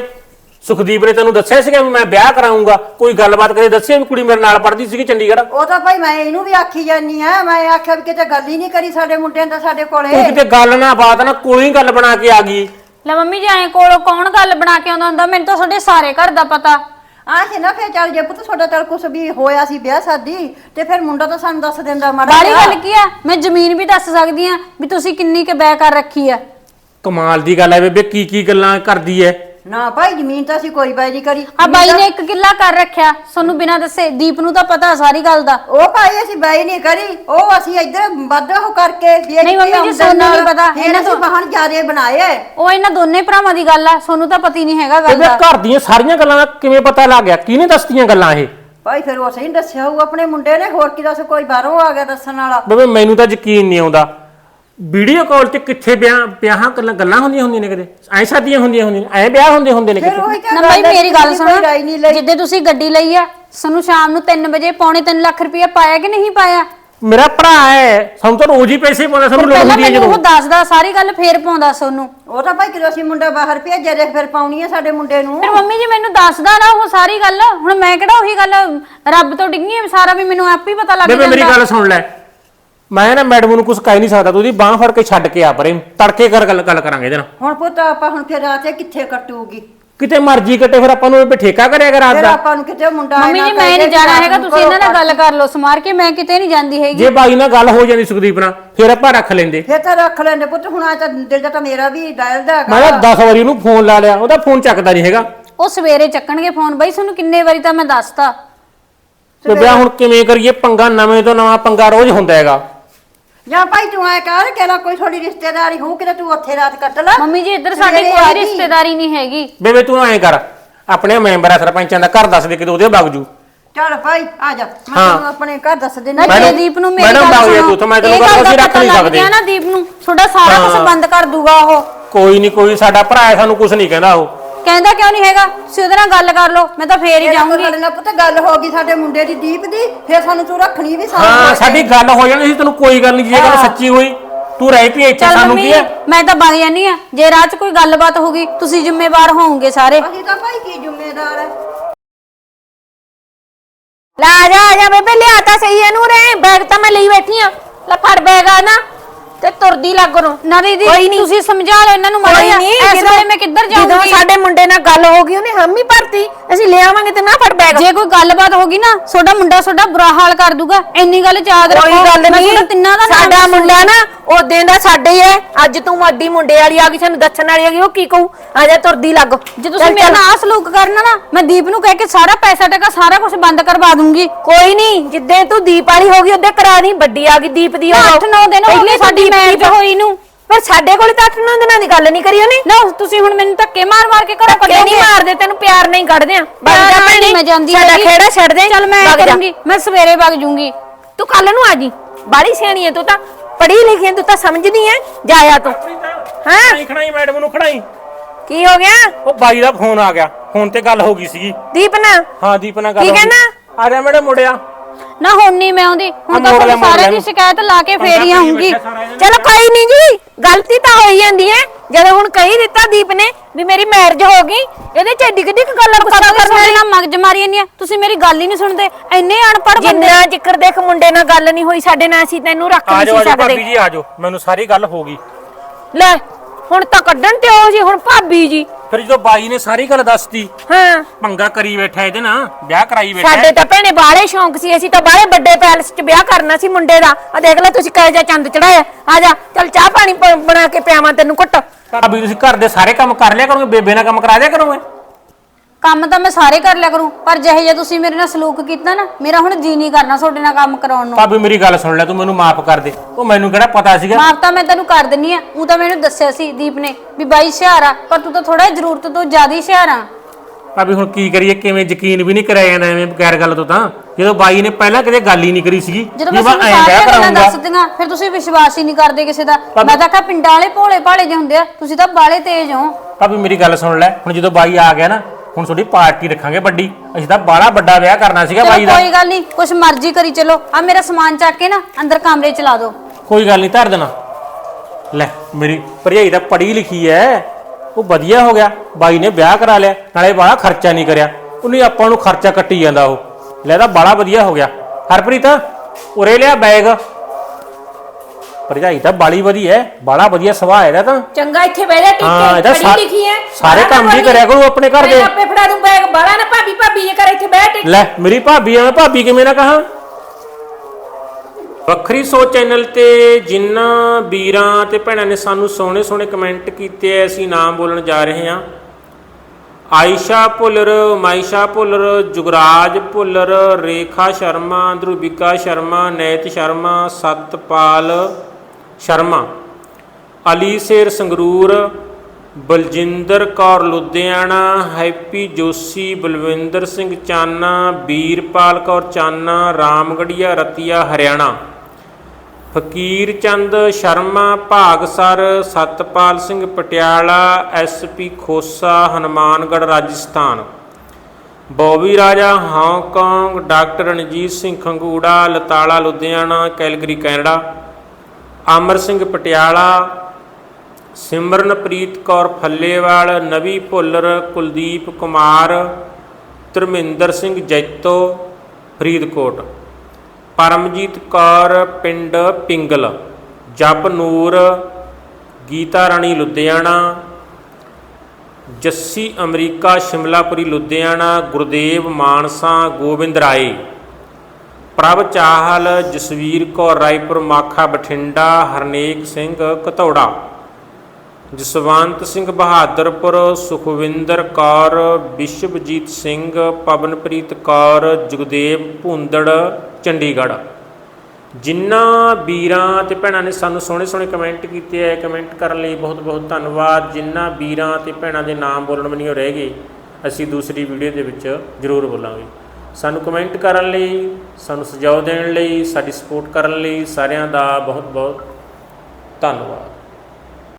ਸੁਖਦੀਪ ਨੇ ਤੈਨੂੰ ਦੱਸਿਆ ਸੀਗਾ ਵੀ ਮੈਂ ਵਿਆਹ ਕਰਾਉਂਗਾ ਕੋਈ ਗੱਲਬਾਤ ਕਦੇ ਦੱਸਿਆ ਵੀ ਕੁੜੀ ਮੇਰੇ ਨਾਲ ਪੜ੍ਹਦੀ ਸੀਗੀ ਚੰਡੀਗੜ੍ਹ? ਉਹ ਤਾਂ ਭਾਈ ਮੈਂ ਇਹਨੂੰ ਵੀ ਆਖੀ ਜਾਨੀ ਆ। ਮੈਂ ਆਖਿਆ ਵੀ ਕਿਤੇ ਗੱਲ ਹੀ ਨਹੀਂ ਕਰੀ ਸਾਡੇ ਮੁੰਡਿਆਂ ਦਾ ਸਾਡੇ ਤੂੰ ਕੋਲੇ ਕਿਤੇ ਗੱਲ ਨਾ ਬਾਤ ਨਾ ਕੋਈ ਗੱਲ ਬਣਾ ਕੇ ਆ ਗਈ। ਲੈ ਮੰਮੀ ਜੀ ਐਂ ਕੋਲੋਂ ਕੌਣ ਗੱਲ ਬਣਾ ਕੇ ਆਉਂਦਾ ਹੁੰਦਾ? ਮੈਨੂੰ ਤਾਂ ਤੁਹਾਡੇ ਸਾਰੇ ਘਰ ਦਾ ਪਤਾ। ਆਹ ਸੀ ਨਾ ਫਿਰ ਚੱਲ ਜੇ ਪੁੱਤ ਤੁਹਾਡਾ ਚੱਲ ਕੁਛ ਵੀ ਹੋਇਆ ਸੀ ਵਿਆਹ ਸਾਦੀ ਤੇ ਫਿਰ ਮੁੰਡਾ ਤਾਂ ਸਾਨੂੰ ਦੱਸ ਦਿੰਦਾ ਮਾੜਾ ਬਾੜੀ ਜਿਹਾ। ਗੱਲ ਕੀ ਆ? ਮੈਂ ਜ਼ਮੀਨ ਵੀ ਦੱਸ ਸਕਦੀ ਆ ਵੀ ਤੁਸੀਂ ਕਿੰਨੀ ਕੁ ਬੈ ਕਰ ਰੱਖੀ ਆ। ਕਮਾਲ ਦੀ ਗੱਲ ਹੈ ਬੇਬੇ ਕੀ ਕੀ ਗੱਲਾਂ ਕਰਦੀ ਹੈ ਨਾ ਭਾਈ ਜ਼ਮੀਨ ਤਾਂ ਅਸੀਂ ਕੋਈ ਬਾਈ ਨਹੀਂ ਕਰੀ। ਆ ਬਾਈ ਨੇ ਇੱਕ ਕਿੱਲਾ ਕਰ ਰੱਖਿਆ ਤੁਹਾਨੂੰ ਬਿਨਾਂ ਦੱਸੇ ਦੀਪ ਨੂੰ ਤਾਂ ਪਤਾ ਸਾਰੀ ਗੱਲ ਦਾ। ਉਹ ਭਾਈ ਅਸੀਂ ਬਾਈ ਨਹੀਂ ਕਰੀ ਉਹ ਅਸੀਂ ਇੱਧਰ ਵੱਧ ਉਹ ਕਰਕੇ ਵੇਚ ਨਹੀਂ ਮੰਮੀ ਜੀ, ਸਾਨੂੰ ਨਹੀਂ ਪਤਾ, ਇਹਨਾਂ ਤੋਂ- ਵਾਹਨ ਜਿਆਦੇ ਬਣਾਏ ਉਹ ਇਹਨਾਂ ਦੋਨੇ ਭਰਾਵਾਂ ਦੀ ਗੱਲ ਆ ਤੁਹਾਨੂੰ ਤਾਂ ਪਤਾ ਹੀ ਨਹੀਂ ਹੈਗਾ ਗੱਲ ਦਾ। ਘਰ ਦੀਆਂ ਸਾਰੀਆਂ ਗੱਲਾਂ ਦਾ ਕਿਵੇਂ ਪਤਾ ਲੱਗ ਗਿਆ? ਕਿਹਨੇ ਦੱਸਤੀਆਂ ਗੱਲਾਂ ਇਹ? ਭਾਈ ਫਿਰ ਉਹ ਸਹੀ ਦੱਸਿਆ ਹੋਊ ਆਪਣੇ ਮੁੰਡੇ ਨੇ ਹੋਰ ਕੀ ਦੱਸ ਕੋਈ ਬਾਹਰੋਂ ਆ ਗਿਆ ਦੱਸਣ ਵਾਲਾ। ਬੇਬੇ ਮੈਨੂੰ ਤਾਂ ਯਕੀਨ ਨਹੀਂ ਆਉਂਦਾ। ਵੀਡੀਓ ਕਾਲ ਤੇ ਕਿੱਥੇ ਵਿਆਹ ਵਿਆਹਾਂ ਗੱਲਾਂ ਗੱਲਾਂ ਹੁੰਦੀਆਂ ਹੁੰਦੀਆਂ ਨੇ ਕਦੇ ਐ ਸ਼ਾਦੀਆਂ ਹੁੰਦੀਆਂ ਹੁੰਦੀਆਂ ਐ ਵਿਆਹ ਹੁੰਦੇ ਹੁੰਦੇ ਨੇ ਫਿਰ ਕਿਤੇ? ਉਹੀ ਨਾ ਹੈ, ਮੇਰੀ ਗੱਲ ਸੁਣੋ ਜਿੱਦੇ ਤੁਸੀਂ ਗੱਡੀ ਲਈ ਆ ਸਾਨੂੰ ਸ਼ਾਮ ਨੂੰ 3 ਵਜੇ ਪੌਣੇ 3 ਲੱਖ ਰੁਪਇਆ ਪਾਇਆ ਕਿ ਨਹੀਂ ਪਾਇਆ? ਮੇਰਾ ਭਰਾ ਹੈ ਸਾਨੂੰ ਤਾਂ ਰੋਜ਼ ਹੀ ਪੈਸੇ ਪਾਉਂਦਾ ਸਾਨੂੰ ਲੋੜ ਪਹਿਲਾਂ ਹੁੰਦੀ ਹੈ ਮੈਨੂੰ ਉਹ ਜਦੋਂ ਦੱਸਦਾ ਸਾਰੀ ਗੱਲ ਫੇਰ ਪਾਉਂਦਾ ਸੋਨੂੰ ਉਹ ਤਾਂ ਭਾਈ ਜਦੋਂ ਅਸੀਂ ਮੁੰਡਾ ਬਾਹਰ ਭੇਜਿਆ ਦੇਖ ਫਿਰ ਪਾਉਣੀ ਆ ਸਾਡੇ ਮੁੰਡੇ ਨੂੰ। ਫਿਰ ਮੰਮੀ ਜੀ ਮੈਨੂੰ ਦੱਸਦਾ ਨਾ ਉਹ ਸਾਰੀ ਗੱਲ। ਹੁਣ ਮੈਂ ਕਿਹੜਾ ਉਹੀ ਗੱਲ ਰੱਬ ਤੋਂ ਡਿੱਗੀ ਆ, ਸਾਰਾ ਵੀ ਮੈਨੂੰ ਆਪ ਹੀ ਪਤਾ ਲੱਗ ਬੇਬੇ ਮੇਰੀ ਜਾਂਦਾ। ਗੱਲ ਸੁਣ ਲੈ। ਮੈਂ ਨਾ ਮੈਡਮ ਨੂੰ ਕੁਝ ਕਹਿ ਨਹੀਂ ਸਕਦਾ ਤੂੰ ਉਹਦੀ ਬਾਹ ਫੜ ਕੇ ਛੱਡ ਕੇ ਆ ਪਰੇ। ਤੜਕੇ ਕਰ ਗੱਲ ਗੱਲ ਕਰਾਂਗੇ ਇਹਦੇ ਨਾਲ। ਹੁਣ ਪੁੱਤ ਆਪਾਂ ਹੁਣ ਫਿਰ ਰਾਤ ਕਿੱਥੇ ਕੱਟੂਗੀ? ਕਿਤੇ ਮਰਜ਼ੀ ਕੱਟੇ ਫਿਰ ਆਪਾਂ ਨੂੰ ਇਹ ਠੇਕਾ ਕਰਿਆ ਕਰ ਰਾਤ ਫਿਰ ਦਾ। ਆਪਾਂ ਨੂੰ ਕਿਤੇ ਮੁੰਡਾ ਮੰਮੀ ਜੀ ਮੈਂ ਨਹੀਂ ਜਾਣਾ ਹੈਗਾ ਤੁਸੀਂ ਇਹਨਾਂ ਨਾਲ ਗੱਲ ਕਰ ਲਓ ਸਮਾਰ ਕੇ ਮੈਂ ਕਿਤੇ ਨਹੀਂ ਜਾਂਦੀ ਹੈਗੀ। ਜੇ ਬਾਈ ਨਾਲ ਗੱਲ ਹੋ ਜਾਂਦੀ ਸੁਖਦੀਪ ਨਾਲ ਫਿਰ ਆਪਾਂ ਰੱਖ ਲੈਂਦੇ। ਫਿਰ ਤਾਂ ਰੱਖ ਲੈਂਦੇ ਪੁੱਤ ਹੁਣ ਆ ਤਾਂ ਦਿਲ ਦਾ ਤਾਂ ਮੇਰਾ ਵੀ ਡਾਇਲ ਦਾ ਮੈਂ ਹੈਗਾ 10 ਵਾਰੀ ਉਹਨੂੰ ਫੋਨ ਲਾ ਲਿਆ ਉਹਦਾ ਫੋਨ ਚੱਕਦਾ ਨਹੀਂ ਹੈਗਾ। ਉਹ ਸਵੇਰੇ ਚੱਕਣਗੇ ਫੋਨ ਬਾਈ ਤੁਹਾਨੂੰ ਕਿੰਨੇ ਵਾਰੀ ਤਾਂ ਮੈਂ ਦੱਸਤਾ। ਤੇ ਵਿਆਹ ਹੁਣ ਕਿਵੇਂ ਕਰੀਏ? ਪੰਗਾ ਨਵੇਂ ਤੋਂ ਨਵਾਂ ਪੰਗਾ ਰੋਜ਼ ਹੁੰਦਾ ਹੈਗਾ। ਜਾਂ ਭਾਈ ਤੂੰ ਐ ਕਰ ਕਿ ਨਾ ਕੋਈ ਥੋੜੀ ਰਿਸ਼ਤੇਦਾਰੀ ਹੋ ਕਿਤੇ ਤੂੰ ਉੱਥੇ ਰਾਤ ਕੱਟ ਲੈ। ਮੰਮੀ ਜੀ ਇੱਧਰ ਸਾਡੀ ਸਵੇਰੇ ਕੋਈ। ਰਿਸ਼ਤੇਦਾਰੀ ਨਹੀਂ ਹੈਗੀ। ਬੇਬੇ ਤੂੰ ਐਂ ਕਰ ਆਪਣੇ ਮੈਂਬਰ ਆ ਸਰਪੰਚਾਂ ਦਾ ਘਰ ਦੱਸ ਦੇ ਕਿਤੇ ਉਹਦੇ ਵਗ ਜੂ। ਚੱਲ ਭਾਈ ਆ ਜਾ। ਮੈਂ ਹਾਂ। ਤੈਨੂੰ ਆਪਣੇ ਘਰ ਦੱਸ ਦੇਣਾ ਮੈਡਮ- ਜੇ ਦੀਪ ਨੂੰ ਮੇਰੀ ਮੈਡਮ ਗੱਲ ਬਾਗ ਜਾ ਸੁਣੋ, ਤੂੰ ਤਾਂ ਮੈਂ ਤੈਨੂੰ ਇਹ ਗੱਲ ਰੱਖ ਪਤਾ ਨਹੀਂ ਲੱਗ ਸਕਦੇ। ਗਿਆ ਨਾ ਦੀਪ ਨੂੰ। ਤੁਹਾਡਾ ਸਾਰਾ ਕੁਝ। ਬੰਦ ਕਰ ਦੂਗਾ ਉਹ। ਕੋਈ ਨਹੀਂ ਕੋਈ ਸਾਡਾ ਭਰਾ ਹੈ ਸਾਨੂੰ ਕੁਝ ਨਹੀਂ ਕਹਿੰਦਾ ਉਹ। ਕਹਿੰਦਾ ਕਿਉਂ ਨਹੀਂ ਹੈਗਾ? ਤੁਸੀਂ ਉਹਦੇ ਨਾਲ ਗੱਲ ਕਰ ਲਓ ਮੈਂ ਤਾਂ ਫੇਰ ਹੀ ਜਾਊਂਗੀ। ਸਾਡੇ ਨਾਲ ਪੁੱਤ ਗੱਲ ਹੋ ਗਈ ਸਾਡੇ ਮੁੰਡੇ ਦੀ ਦੀਪ ਦੀ ਫਿਰ ਸਾਨੂੰ ਤੂੰ ਰੱਖਣੀ ਵੀ ਸਾਨੂੰ ਹਾਂ। ਸਾਡੀ ਗੱਲ ਹੋ ਜਾਣੀ ਸੀ ਤੈਨੂੰ ਕੋਈ ਗੱਲ ਨਹੀਂ ਜੇ ਗੱਲ। ਸੱਚੀ ਹੋਈ ਤੂੰ ਰਹਿ ਪਈ ਇੱਥੇ ਚੱਲ ਸਾਨੂੰ ਮੰਮੀ ਕੀ ਹੈ? ਮੈਂ ਤਾਂ ਵਗ ਜਾਨੀ ਆ ਜੇ ਰਾਹ 'ਚ ਕੋਈ ਗੱਲਬਾਤ ਹੋਗੀ ਤੁਸੀਂ ਜ਼ਿੰਮੇਵਾਰ ਹੋਵੋਗੇ ਸਾਰੇ। ਅਸੀਂ ਤਾਂ ਭਾਈ ਕੀ ਜ਼ਿੰਮੇਦਾਰ ਹੈ ਲੈ ਆ ਜਾ ਆ ਜਾ ਬੇਬੇ ਲਿਆ ਤਾਂ ਸਹੀ ਇਹਨੂੰ ਰੇ ਬੈਗ ਤਾਂ ਮੈਂ ਲਈ ਬੈਠੀ ਆ ਲੈ ਫੜ ਬੈਗ ਆ ਨਾ। ਤੇ ਤੁਰਦੀ ਲੱਗ ਨੂੰ ਨਾ ਦੀਦੀ ਕੋਈ ਨੀ। ਤੁਸੀਂ ਸਮਝਾ ਲਓ ਇਹਨਾਂ ਨੂੰ ਮਾੜਾ ਕੋਈ ਜਿਹਾ। ਨਹੀਂ ਇਸ ਵੇਲੇ ਮੈਂ ਕਿੱਧਰ ਜਦੋਂ ਜਾਊਂਗੀ? ਸਾਡੇ ਮੁੰਡੇ ਨਾਲ ਗੱਲ ਹੋ ਗਈ ਉਹਨੇ ਹਾਮੀ ਭਰਤੀ। ਅਸੀਂ ਲੈ ਆਵਾਂਗੇ ਤੇ ਨਾ ਫੜ ਬੈਗ। ਜੇ ਕੋਈ ਗੱਲਬਾਤ ਹੋਗੀ ਨਾ ਤੁਹਾਡਾ ਮੁੰਡਾ ਤੁਹਾਡਾ ਬੁਰਾ ਹਾਲ ਕਰ ਦੂਗਾ। ਇੰਨੀ ਗੱਲ ਯਾਦ ਰੱਖੋ। ਕੋਈ ਗੱਲ ਮੈਂ ਨਹੀਂ। ਤੁਹਾਡਾ ਤਿੰਨਾਂ ਦਾ ਨਾਮ ਸਾਡਾ ਦੱਸੂਗੀ। ਮੁੰਡਾ ਨਾ ਉਹਦੇ ਦਾ ਸਾਡੇ ਹੀ ਹੈ। ਅੱਜ ਤੂੰ ਵੱਡੀ ਮੁੰਡੇ ਵਾਲੀ ਆ ਗਈ ਸਾਨੂੰ ਦੱਸਣ ਵਾਲੀ ਆ ਗਈ ਉਹ ਕੀ ਕਹੂ? ਆ ਜਾ ਤੁਰਦੀ ਲੱਗ। ਜੇ ਤੁਸੀਂ ਮੇਰੇ ਨਾਲ ਆਹ ਸਲੂਕ ਕਰਨਾ ਨਾ ਮੈਂ ਦੀਪ ਨੂੰ ਕਹਿ ਕੇ ਸਾਰਾ ਪੈਸਾ ਟਕਾ ਸਾਰਾ ਕੁਝ ਬੰਦ ਕਰਵਾ ਦੂੰਗੀ। ਕੋਈ ਨਹੀਂ ਜਿੱਦੇ ਤੂੰ ਦੀਪ ਵਾਲੀ ਹੋ ਗਈ ਉਹਦੇ ਕਰਾ ਦੀ ਵੱਡੀ ਆ ਗਈ ਦੀਪ ਦੀ ਉਹ। 8-9 ਦਿਨ ਹੋ ਪਹਿਲੇ ਗਏ ਸਾਡੀ ਮੈਰਿਜ ਦੀਪ। ਹੋਈ ਨੂੰ? ਪਰ ਸਾਡੇ ਕੋਲ ਤਾਂ 8-9 ਦਿਨਾਂ ਦੀ ਗੱਲ ਨਹੀਂ ਕਰੀ ਉਹਨੇ। ਨਾ ਤੁਸੀਂ ਹੁਣ ਮੈਨੂੰ ਧੱਕੇ ਮਾਰ ਮਾਰ ਕੇ ਘਰੋਂ ਧੱਕੇ ਨਹੀਂ ਮਾਰਦੇ ਤੈਨੂੰ ਪਿਆਰ ਨਹੀਂ ਕੱਢਦੇ ਆ। ਪਿਆਰ ਜਾ ਭੈਣੇ ਮੈਂ ਜਾਂਦੀ ਸਾਡਾ। ਖੇੜਾ ਛੱਡ ਦੇ ਚੱਲ ਮੈਂ। ਕਰੂੰਗੀ ਮੈਂ ਸਵੇਰੇ ਵਗ ਜੂੰਗੀ। ਤੂੰ ਕੱਲ ਨੂੰ ਆ ਜੀ। ਬਾੜੀ ਸਿਆਣੀ ਹੈ ਤੂੰ ਤਾਂ। ਪੜ੍ਹੀ ਲਿਖੀ ਹੈ ਤੂੰ ਤਾਂ ਸਮਝਦੀ ਹੈ ਜਾਇਆ ਤੂੰ। ਹਾਂ? ਖੜਾਈ ਮੈਡਮ ਨੂੰ ਖੜਾਈ। ਕੀ ਹੋ ਗਿਆ? ਉਹ ਬਾਈ ਦਾ ਫੋਨ ਆ ਗਿਆ। ਫੋਨ ਤੇ ਗੱਲ ਹੋ ਗਈ ਸੀਗੀ। ਦੀਪ ਨਾ ਹਾਂ ਦੀਪ ਨਾਲ ਗੱਲ ਕੀ। ਕਹਿੰਦਾ? ਆ ਜਾ ਮੈਡਮ ਮੁੜਿਆ। ਨਾ ਹੁਣ ਨਹੀਂ ਮੈਂ ਆਉਂਦੀ ਹੁਣ ਤਾਂ ਤੁਹਾਨੂੰ ਲੈ ਦੀ। ਸ਼ਿਕਾਇਤ ਲਾ ਕੇ ਫੇਰ ਹੀ ਆਉਂਗੀ। ਚਲੋ ਕੋਈ ਨਹੀਂ ਜੀ ਗਲਤੀ ਤਾਂ ਹੋਈ ਜਾਂਦੀ ਹੈ। ਜਦੋਂ ਹੁਣ ਕਹੀ ਦਿੱਤਾ ਦੀਪ ਨੇ ਵੀ ਮੇਰੀ ਮੈਰਿਜ ਹੋ ਗਈ ਇਹਦੇ ਚ ਏਡੀ ਕਿੱਡੀ ਕੁ ਗੱਲ ਆ ਗੁੱਸਾ ਕਰਨ ਨਾਲ ਮਗਜ ਮਾਰੀ ਜਾਂਦੀ ਆ। ਤੁਸੀਂ ਮੇਰੀ ਗੱਲ ਹੀ ਨਹੀਂ ਸੁਣਦੇ। ਇੰਨੇ ਅਨਪੜ੍ਹ ਬੰਦੇ ਜਿੰਨਾ ਜ਼ਿਕਰ ਦੇਖ ਮੁੰਡੇ ਨਾਲ ਗੱਲ ਨਹੀਂ ਹੋਈ ਸਾਡੇ ਨਾਲ ਅਸੀਂ ਤੈਨੂੰ ਰੱਖ ਨਹੀਂ ਜਾਓ ਆ ਜਾਓ ਭਾਬੀ ਸਕਦੇ ਜੀ ਆ ਜਾਓ। ਮੈਨੂੰ ਸਾਰੀ ਗੱਲ ਹੋ ਗਈ। ਲੈ ਹੁਣ ਤਾਂ ਕੱਢਣ ਤੇ ਉਹ ਜੀ ਹੁਣ ਭਾਬੀ ਜੀ। ਫਿਰ ਜਦੋਂ ਬਾਈ ਨੇ ਸਾਰੀ ਗੱਲ ਦੱਸਤੀ ਹਾਂ। ਪੰਗਾ ਕਰੀ ਬੈਠਾ ਇਹਦੇ ਨਾਲ ਵਿਆਹ ਕਰਾਈ ਬੈਠਾ ਸਾਡੇ ਤਾਂ ਭੈਣੇ ਬਾਲੇ ਸ਼ੌਂਕ ਸੀ ਅਸੀਂ ਤਾਂ ਬਾਲੇ ਵੱਡੇ ਪੈਲਸ 'ਚ ਵਿਆਹ ਕਰਨਾ ਸੀ ਮੁੰਡੇ ਦਾ। ਆ ਦੇਖ ਲੈ ਤੁਸੀਂ ਕਹੇ ਜਾ ਚੰਦ ਚੜਾਇਆ। ਆ ਜਾ ਚੱਲ ਚਾਹ ਪਾਣੀ ਬਣਾ ਕੇ ਪਿਆਵਾਂ ਤੈਨੂੰ ਘੁੱਟ। ਭਾਬੀ ਤੁਸੀਂ ਘਰ ਦੇ ਸਾਰੇ ਕੰਮ ਕਰ ਲਿਆ ਕਰੋਗੇ ਬੇਬੇ ਨਾਲ ਕੰਮ ਕਰਾ ਦਿਆ ਕਰੋਗੇ? ਕੰਮ ਤਾਂ ਮੈਂ ਸਾਰੇ ਕਰ ਲਿਆ ਕਰੂੰ ਪਰ ਜਿਹੇ ਜੇ ਤੁਸੀਂ ਮੇਰੇ ਨਾਲ ਸਲੂਕ ਕੀਤਾ ਨਾ ਮੇਰਾ ਹੁਣ ਜੀ ਨਹੀਂ ਕਰਨਾ ਤੁਹਾਡੇ ਨਾਲ ਕੰਮ ਕਰਾਉਣ ਨੂੰ। ਭਾਬੀ ਮੇਰੀ ਗੱਲ ਸੁਣ ਲੈ ਤੂੰ ਮੈਨੂੰ ਮਾਫ ਕਰ ਦੇ। ਉਹ ਮੈਨੂੰ ਕਿਹੜਾ ਪਤਾ ਸੀਗਾ? ਮਾਫ ਤਾਂ ਮੈਂ ਤੈਨੂੰ ਕਰ ਦਿੰਨੀ ਆ ਉਹ ਤਾਂ ਮੈਨੂੰ ਦੱਸਿਆ ਸੀ ਦੀਪ ਨੇ ਵੀ ਬਾਈ ਹੁਸ਼ਿਆਰ ਆ ਪਰ ਤੂੰ ਤਾਂ ਥੋੜਾ ਜ਼ਰੂਰਤ ਤੋਂ ਜ਼ਿਆਦਾ ਹੀ ਹੁਸ਼ਿਆਰ ਆ। ਭਾਬੀ ਹੁਣ ਕੀ ਕਰੀਏ ਕਿਵੇਂ ਯਕੀਨ ਵੀ ਨਹੀਂ ਕਰਿਆ ਜਾਂਦਾ ਐਵੇਂ ਬਗੈਰ ਗੱਲ ਤੋਂ ਤਾਂ। ਜਦੋਂ ਬਾਈ ਨੇ ਪਹਿਲਾਂ ਕਦੇ ਗੱਲ ਹੀ ਨਹੀਂ ਕਰੀ ਸੀਗੀ ਜਦੋਂ ਮੈਂ ਤੁਹਾਨੂੰ ਐਂ ਸਾਰੀਆਂ ਗੱਲਾਂ ਕਰਾਉਂਗਾ ਦੱਸਦੀਆਂ ਫਿਰ ਤੁਸੀਂ ਵਿਸ਼ਵਾਸ ਹੀ ਨਹੀਂ ਕਰਦੇ ਕਿਸੇ ਦਾ। ਮੈਂ ਤਾਂ ਕਹਾਂ ਪਿੰਡਾਂ ਵਾਲੇ ਭੋਲੇ ਭਾਲੇ ਜਿਹੇ ਹੁੰਦੇ ਆ ਤੁਸੀਂ ਤਾਂ ਬਾਲੇ ਤੇਜ਼ ਹੋ। ਭਾਬੀ ਮੇਰੀ ਗੱਲ ਸੁਣ ਲੈ ਹੁਣ ਜਦੋਂ ਬਾਈ ਆ ਗਿਆ ਨਾ ਹੁਣ ਤੁਹਾਡੀ ਪਾਰਟੀ ਰੱਖਾਂਗੇ ਵੱਡੀ। ਅਸੀਂ ਤਾਂ ਬਾਹਲਾ ਵੱਡਾ ਵਿਆਹ ਕਰਨਾ ਸੀਗਾ ਬਾਈ ਦਾ। ਕੋਈ ਗੱਲ ਨਹੀਂ ਕੁਛ ਮਰਜ਼ੀ ਕਰੀ ਚਲੋ। ਆ ਮੇਰਾ ਸਮਾਨ ਚੱਕ ਕੇ ਨਾ ਅੰਦਰ ਕਮਰੇ ਚ ਲਾ ਦਿਓ। ਕੋਈ ਗੱਲ ਨਹੀਂ ਧਰ ਦੇਣਾ। ਲੈ ਮੇਰੀ ਭਰਜਾਈ ਤਾਂ ਪੜ੍ਹੀ ਲਿਖੀ ਐ। ਉਹ ਵਧੀਆ ਹੋ ਗਿਆ। ਬਾਈ ਨੇ ਵਿਆਹ ਕਰਾ ਲਿਆ ਨਾਲੇ ਬਾਹਲਾ ਖਰਚਾ ਨਹੀਂ ਕਰਿਆ। ਉਹਨੇ ਆਪਾਂ ਨੂੰ ਖਰਚਾ ਕੱਟੀ ਜਾਂਦਾ ਉਹ। ਲੈ ਤਾਂ ਬਾਹਲਾ ਵਧੀਆ ਹੋ ਗਿਆ। ਹਰਪ੍ਰੀਤ ਉਰੇ ਲਿਆ ਬੈਗ ਭਰਜਾਈ ਤਾਂ ਬਾਲੀ ਵਧੀਆ ਐ ਬਾਹਲਾ ਵਧੀਆ ਸੁਭਾਅ ਇਹਦਾ ਤਾਂ। ਚੰਗਾ ਇੱਥੇ ਬਹਿ ਜਾ ਹਾਂ, ਇਹਦਾ ਟਿੱਕੇ ਸਾ- ਪੜ੍ਹੀ ਲਿਖੀ ਹੈ ਸਾਰੇ ਕੰਮ ਵੀ ਕਰਿਆ ਕਰੂ ਆਪਣੇ ਘਰ ਦੇ। ਮੈਂ ਆਪੇ ਫੜਾ ਦੂੰ ਬੈਗ ਬਾਲਾ ਨਾ ਭਾਬੀ ਭਾਬੀ ਜੇ ਕਰ ਇੱਥੇ ਬਹਿ ਟਿਕ। ਲੈ ਮੇਰੀ ਭਾਬੀ ਆ ਮੈਂ ਭਾਬੀ ਕਿਵੇਂ ਨਾ ਕਹਾ? ਵੱਖਰੀ ਸੋਚ ਚੈਨਲ ਤੇ ਜਿਨ੍ਹਾਂ ਵੀਰਾਂ ਤੇ ਭੈਣਾਂ ਨੇ ਸਾਨੂੰ ਸੋਹਣੇ ਸੋਹਣੇ ਕਮੈਂਟ ਕੀਤੇ ਐ ਅਸੀਂ ਨਾਮ ਬੋਲਣ ਜਾ ਰਹੇ ਹਾਂ। ਆਇਸ਼ਾ ਭੁੱਲਰ ਮਾਇਸ਼ਾ ਭੁੱਲਰ ਜੁਗਰਾਜ ਭੁੱਲਰ ਰੇਖਾ Sharma ਧਰੁਵਿਕਾ Sharma ਨੈਤ Sharma Satpal Sharma. Ali Sher Sangrur, Baljinder Kaur Ludhiana, Happy Joshi, Balwinder Singh Chana Veerpal Kaur Chana, Ramgarhia, Ratia, Haryana. Fakir Chand Sharma, Bhagsar, Satpal Singh Patiala SP Khosa, Hanumangarh, Rajasthan. Bobby Raja, Hong Kong, doctor Ranjit Singh Khangura, Latala, Ludhiana, Calgary, Canada. Amar Singh Patiala, Simranpreet Kaur Phallewal, Navi Bhullar Kuldeep Kumar, Dharmendra Singh Jaito, Faridkot. Paramjit Kaur ਪਿੰਡ ਪਿੰਗਲ ਜਪ Geeta Rani Ludhiana, Jassi America, Shimlapuri Ludhiana, Gurdev Mansa, Gobind Rai. Prabh Chahal Jasvir Kaur Raipur Makha Bathinda, Harnek Singh ਕਤੌੜਾ Jaswant Singh Bahadarpur, Sukhwinder Kaur Vishwajit Singh, Pawanpreet Kaur, Jagdev Bhundar, Chandigarh. ਜਿਨ੍ਹਾਂ ਵੀਰਾਂ ਤੇ ਭੈਣਾਂ ਨੇ ਸਾਨੂੰ ਸੋਹਣੇ ਸੋਹਣੇ ਕਮੈਂਟ ਕੀਤੇ ਐ ਕਮੈਂਟ ਕਰਨ ਲਈ ਬਹੁਤ ਬਹੁਤ ਧੰਨਵਾਦ। ਜਿਨ੍ਹਾਂ ਵੀਰਾਂ ਤੇ ਭੈਣਾਂ ਦੇ ਨਾਮ ਬੋਲਣ ਬਣੀਓ ਰਹਿ ਗਏ, ਅਸੀਂ ਦੂਸਰੀ ਵੀਡੀਓ ਦੇ ਵਿੱਚ ਜ਼ਰੂਰ ਬੋਲਾਂਗੇ। ਸਾਨੂੰ ਕਮੈਂਟ ਕਰਨ ਲਈ, ਸਾਨੂੰ ਸੁਝਾਅ ਦੇਣ ਲਈ, ਸਾਡੀ ਸਪੋਰਟ ਕਰਨ ਲਈ ਸਾਰਿਆਂ ਦਾ ਬਹੁਤ ਬਹੁਤ ਧੰਨਵਾਦ।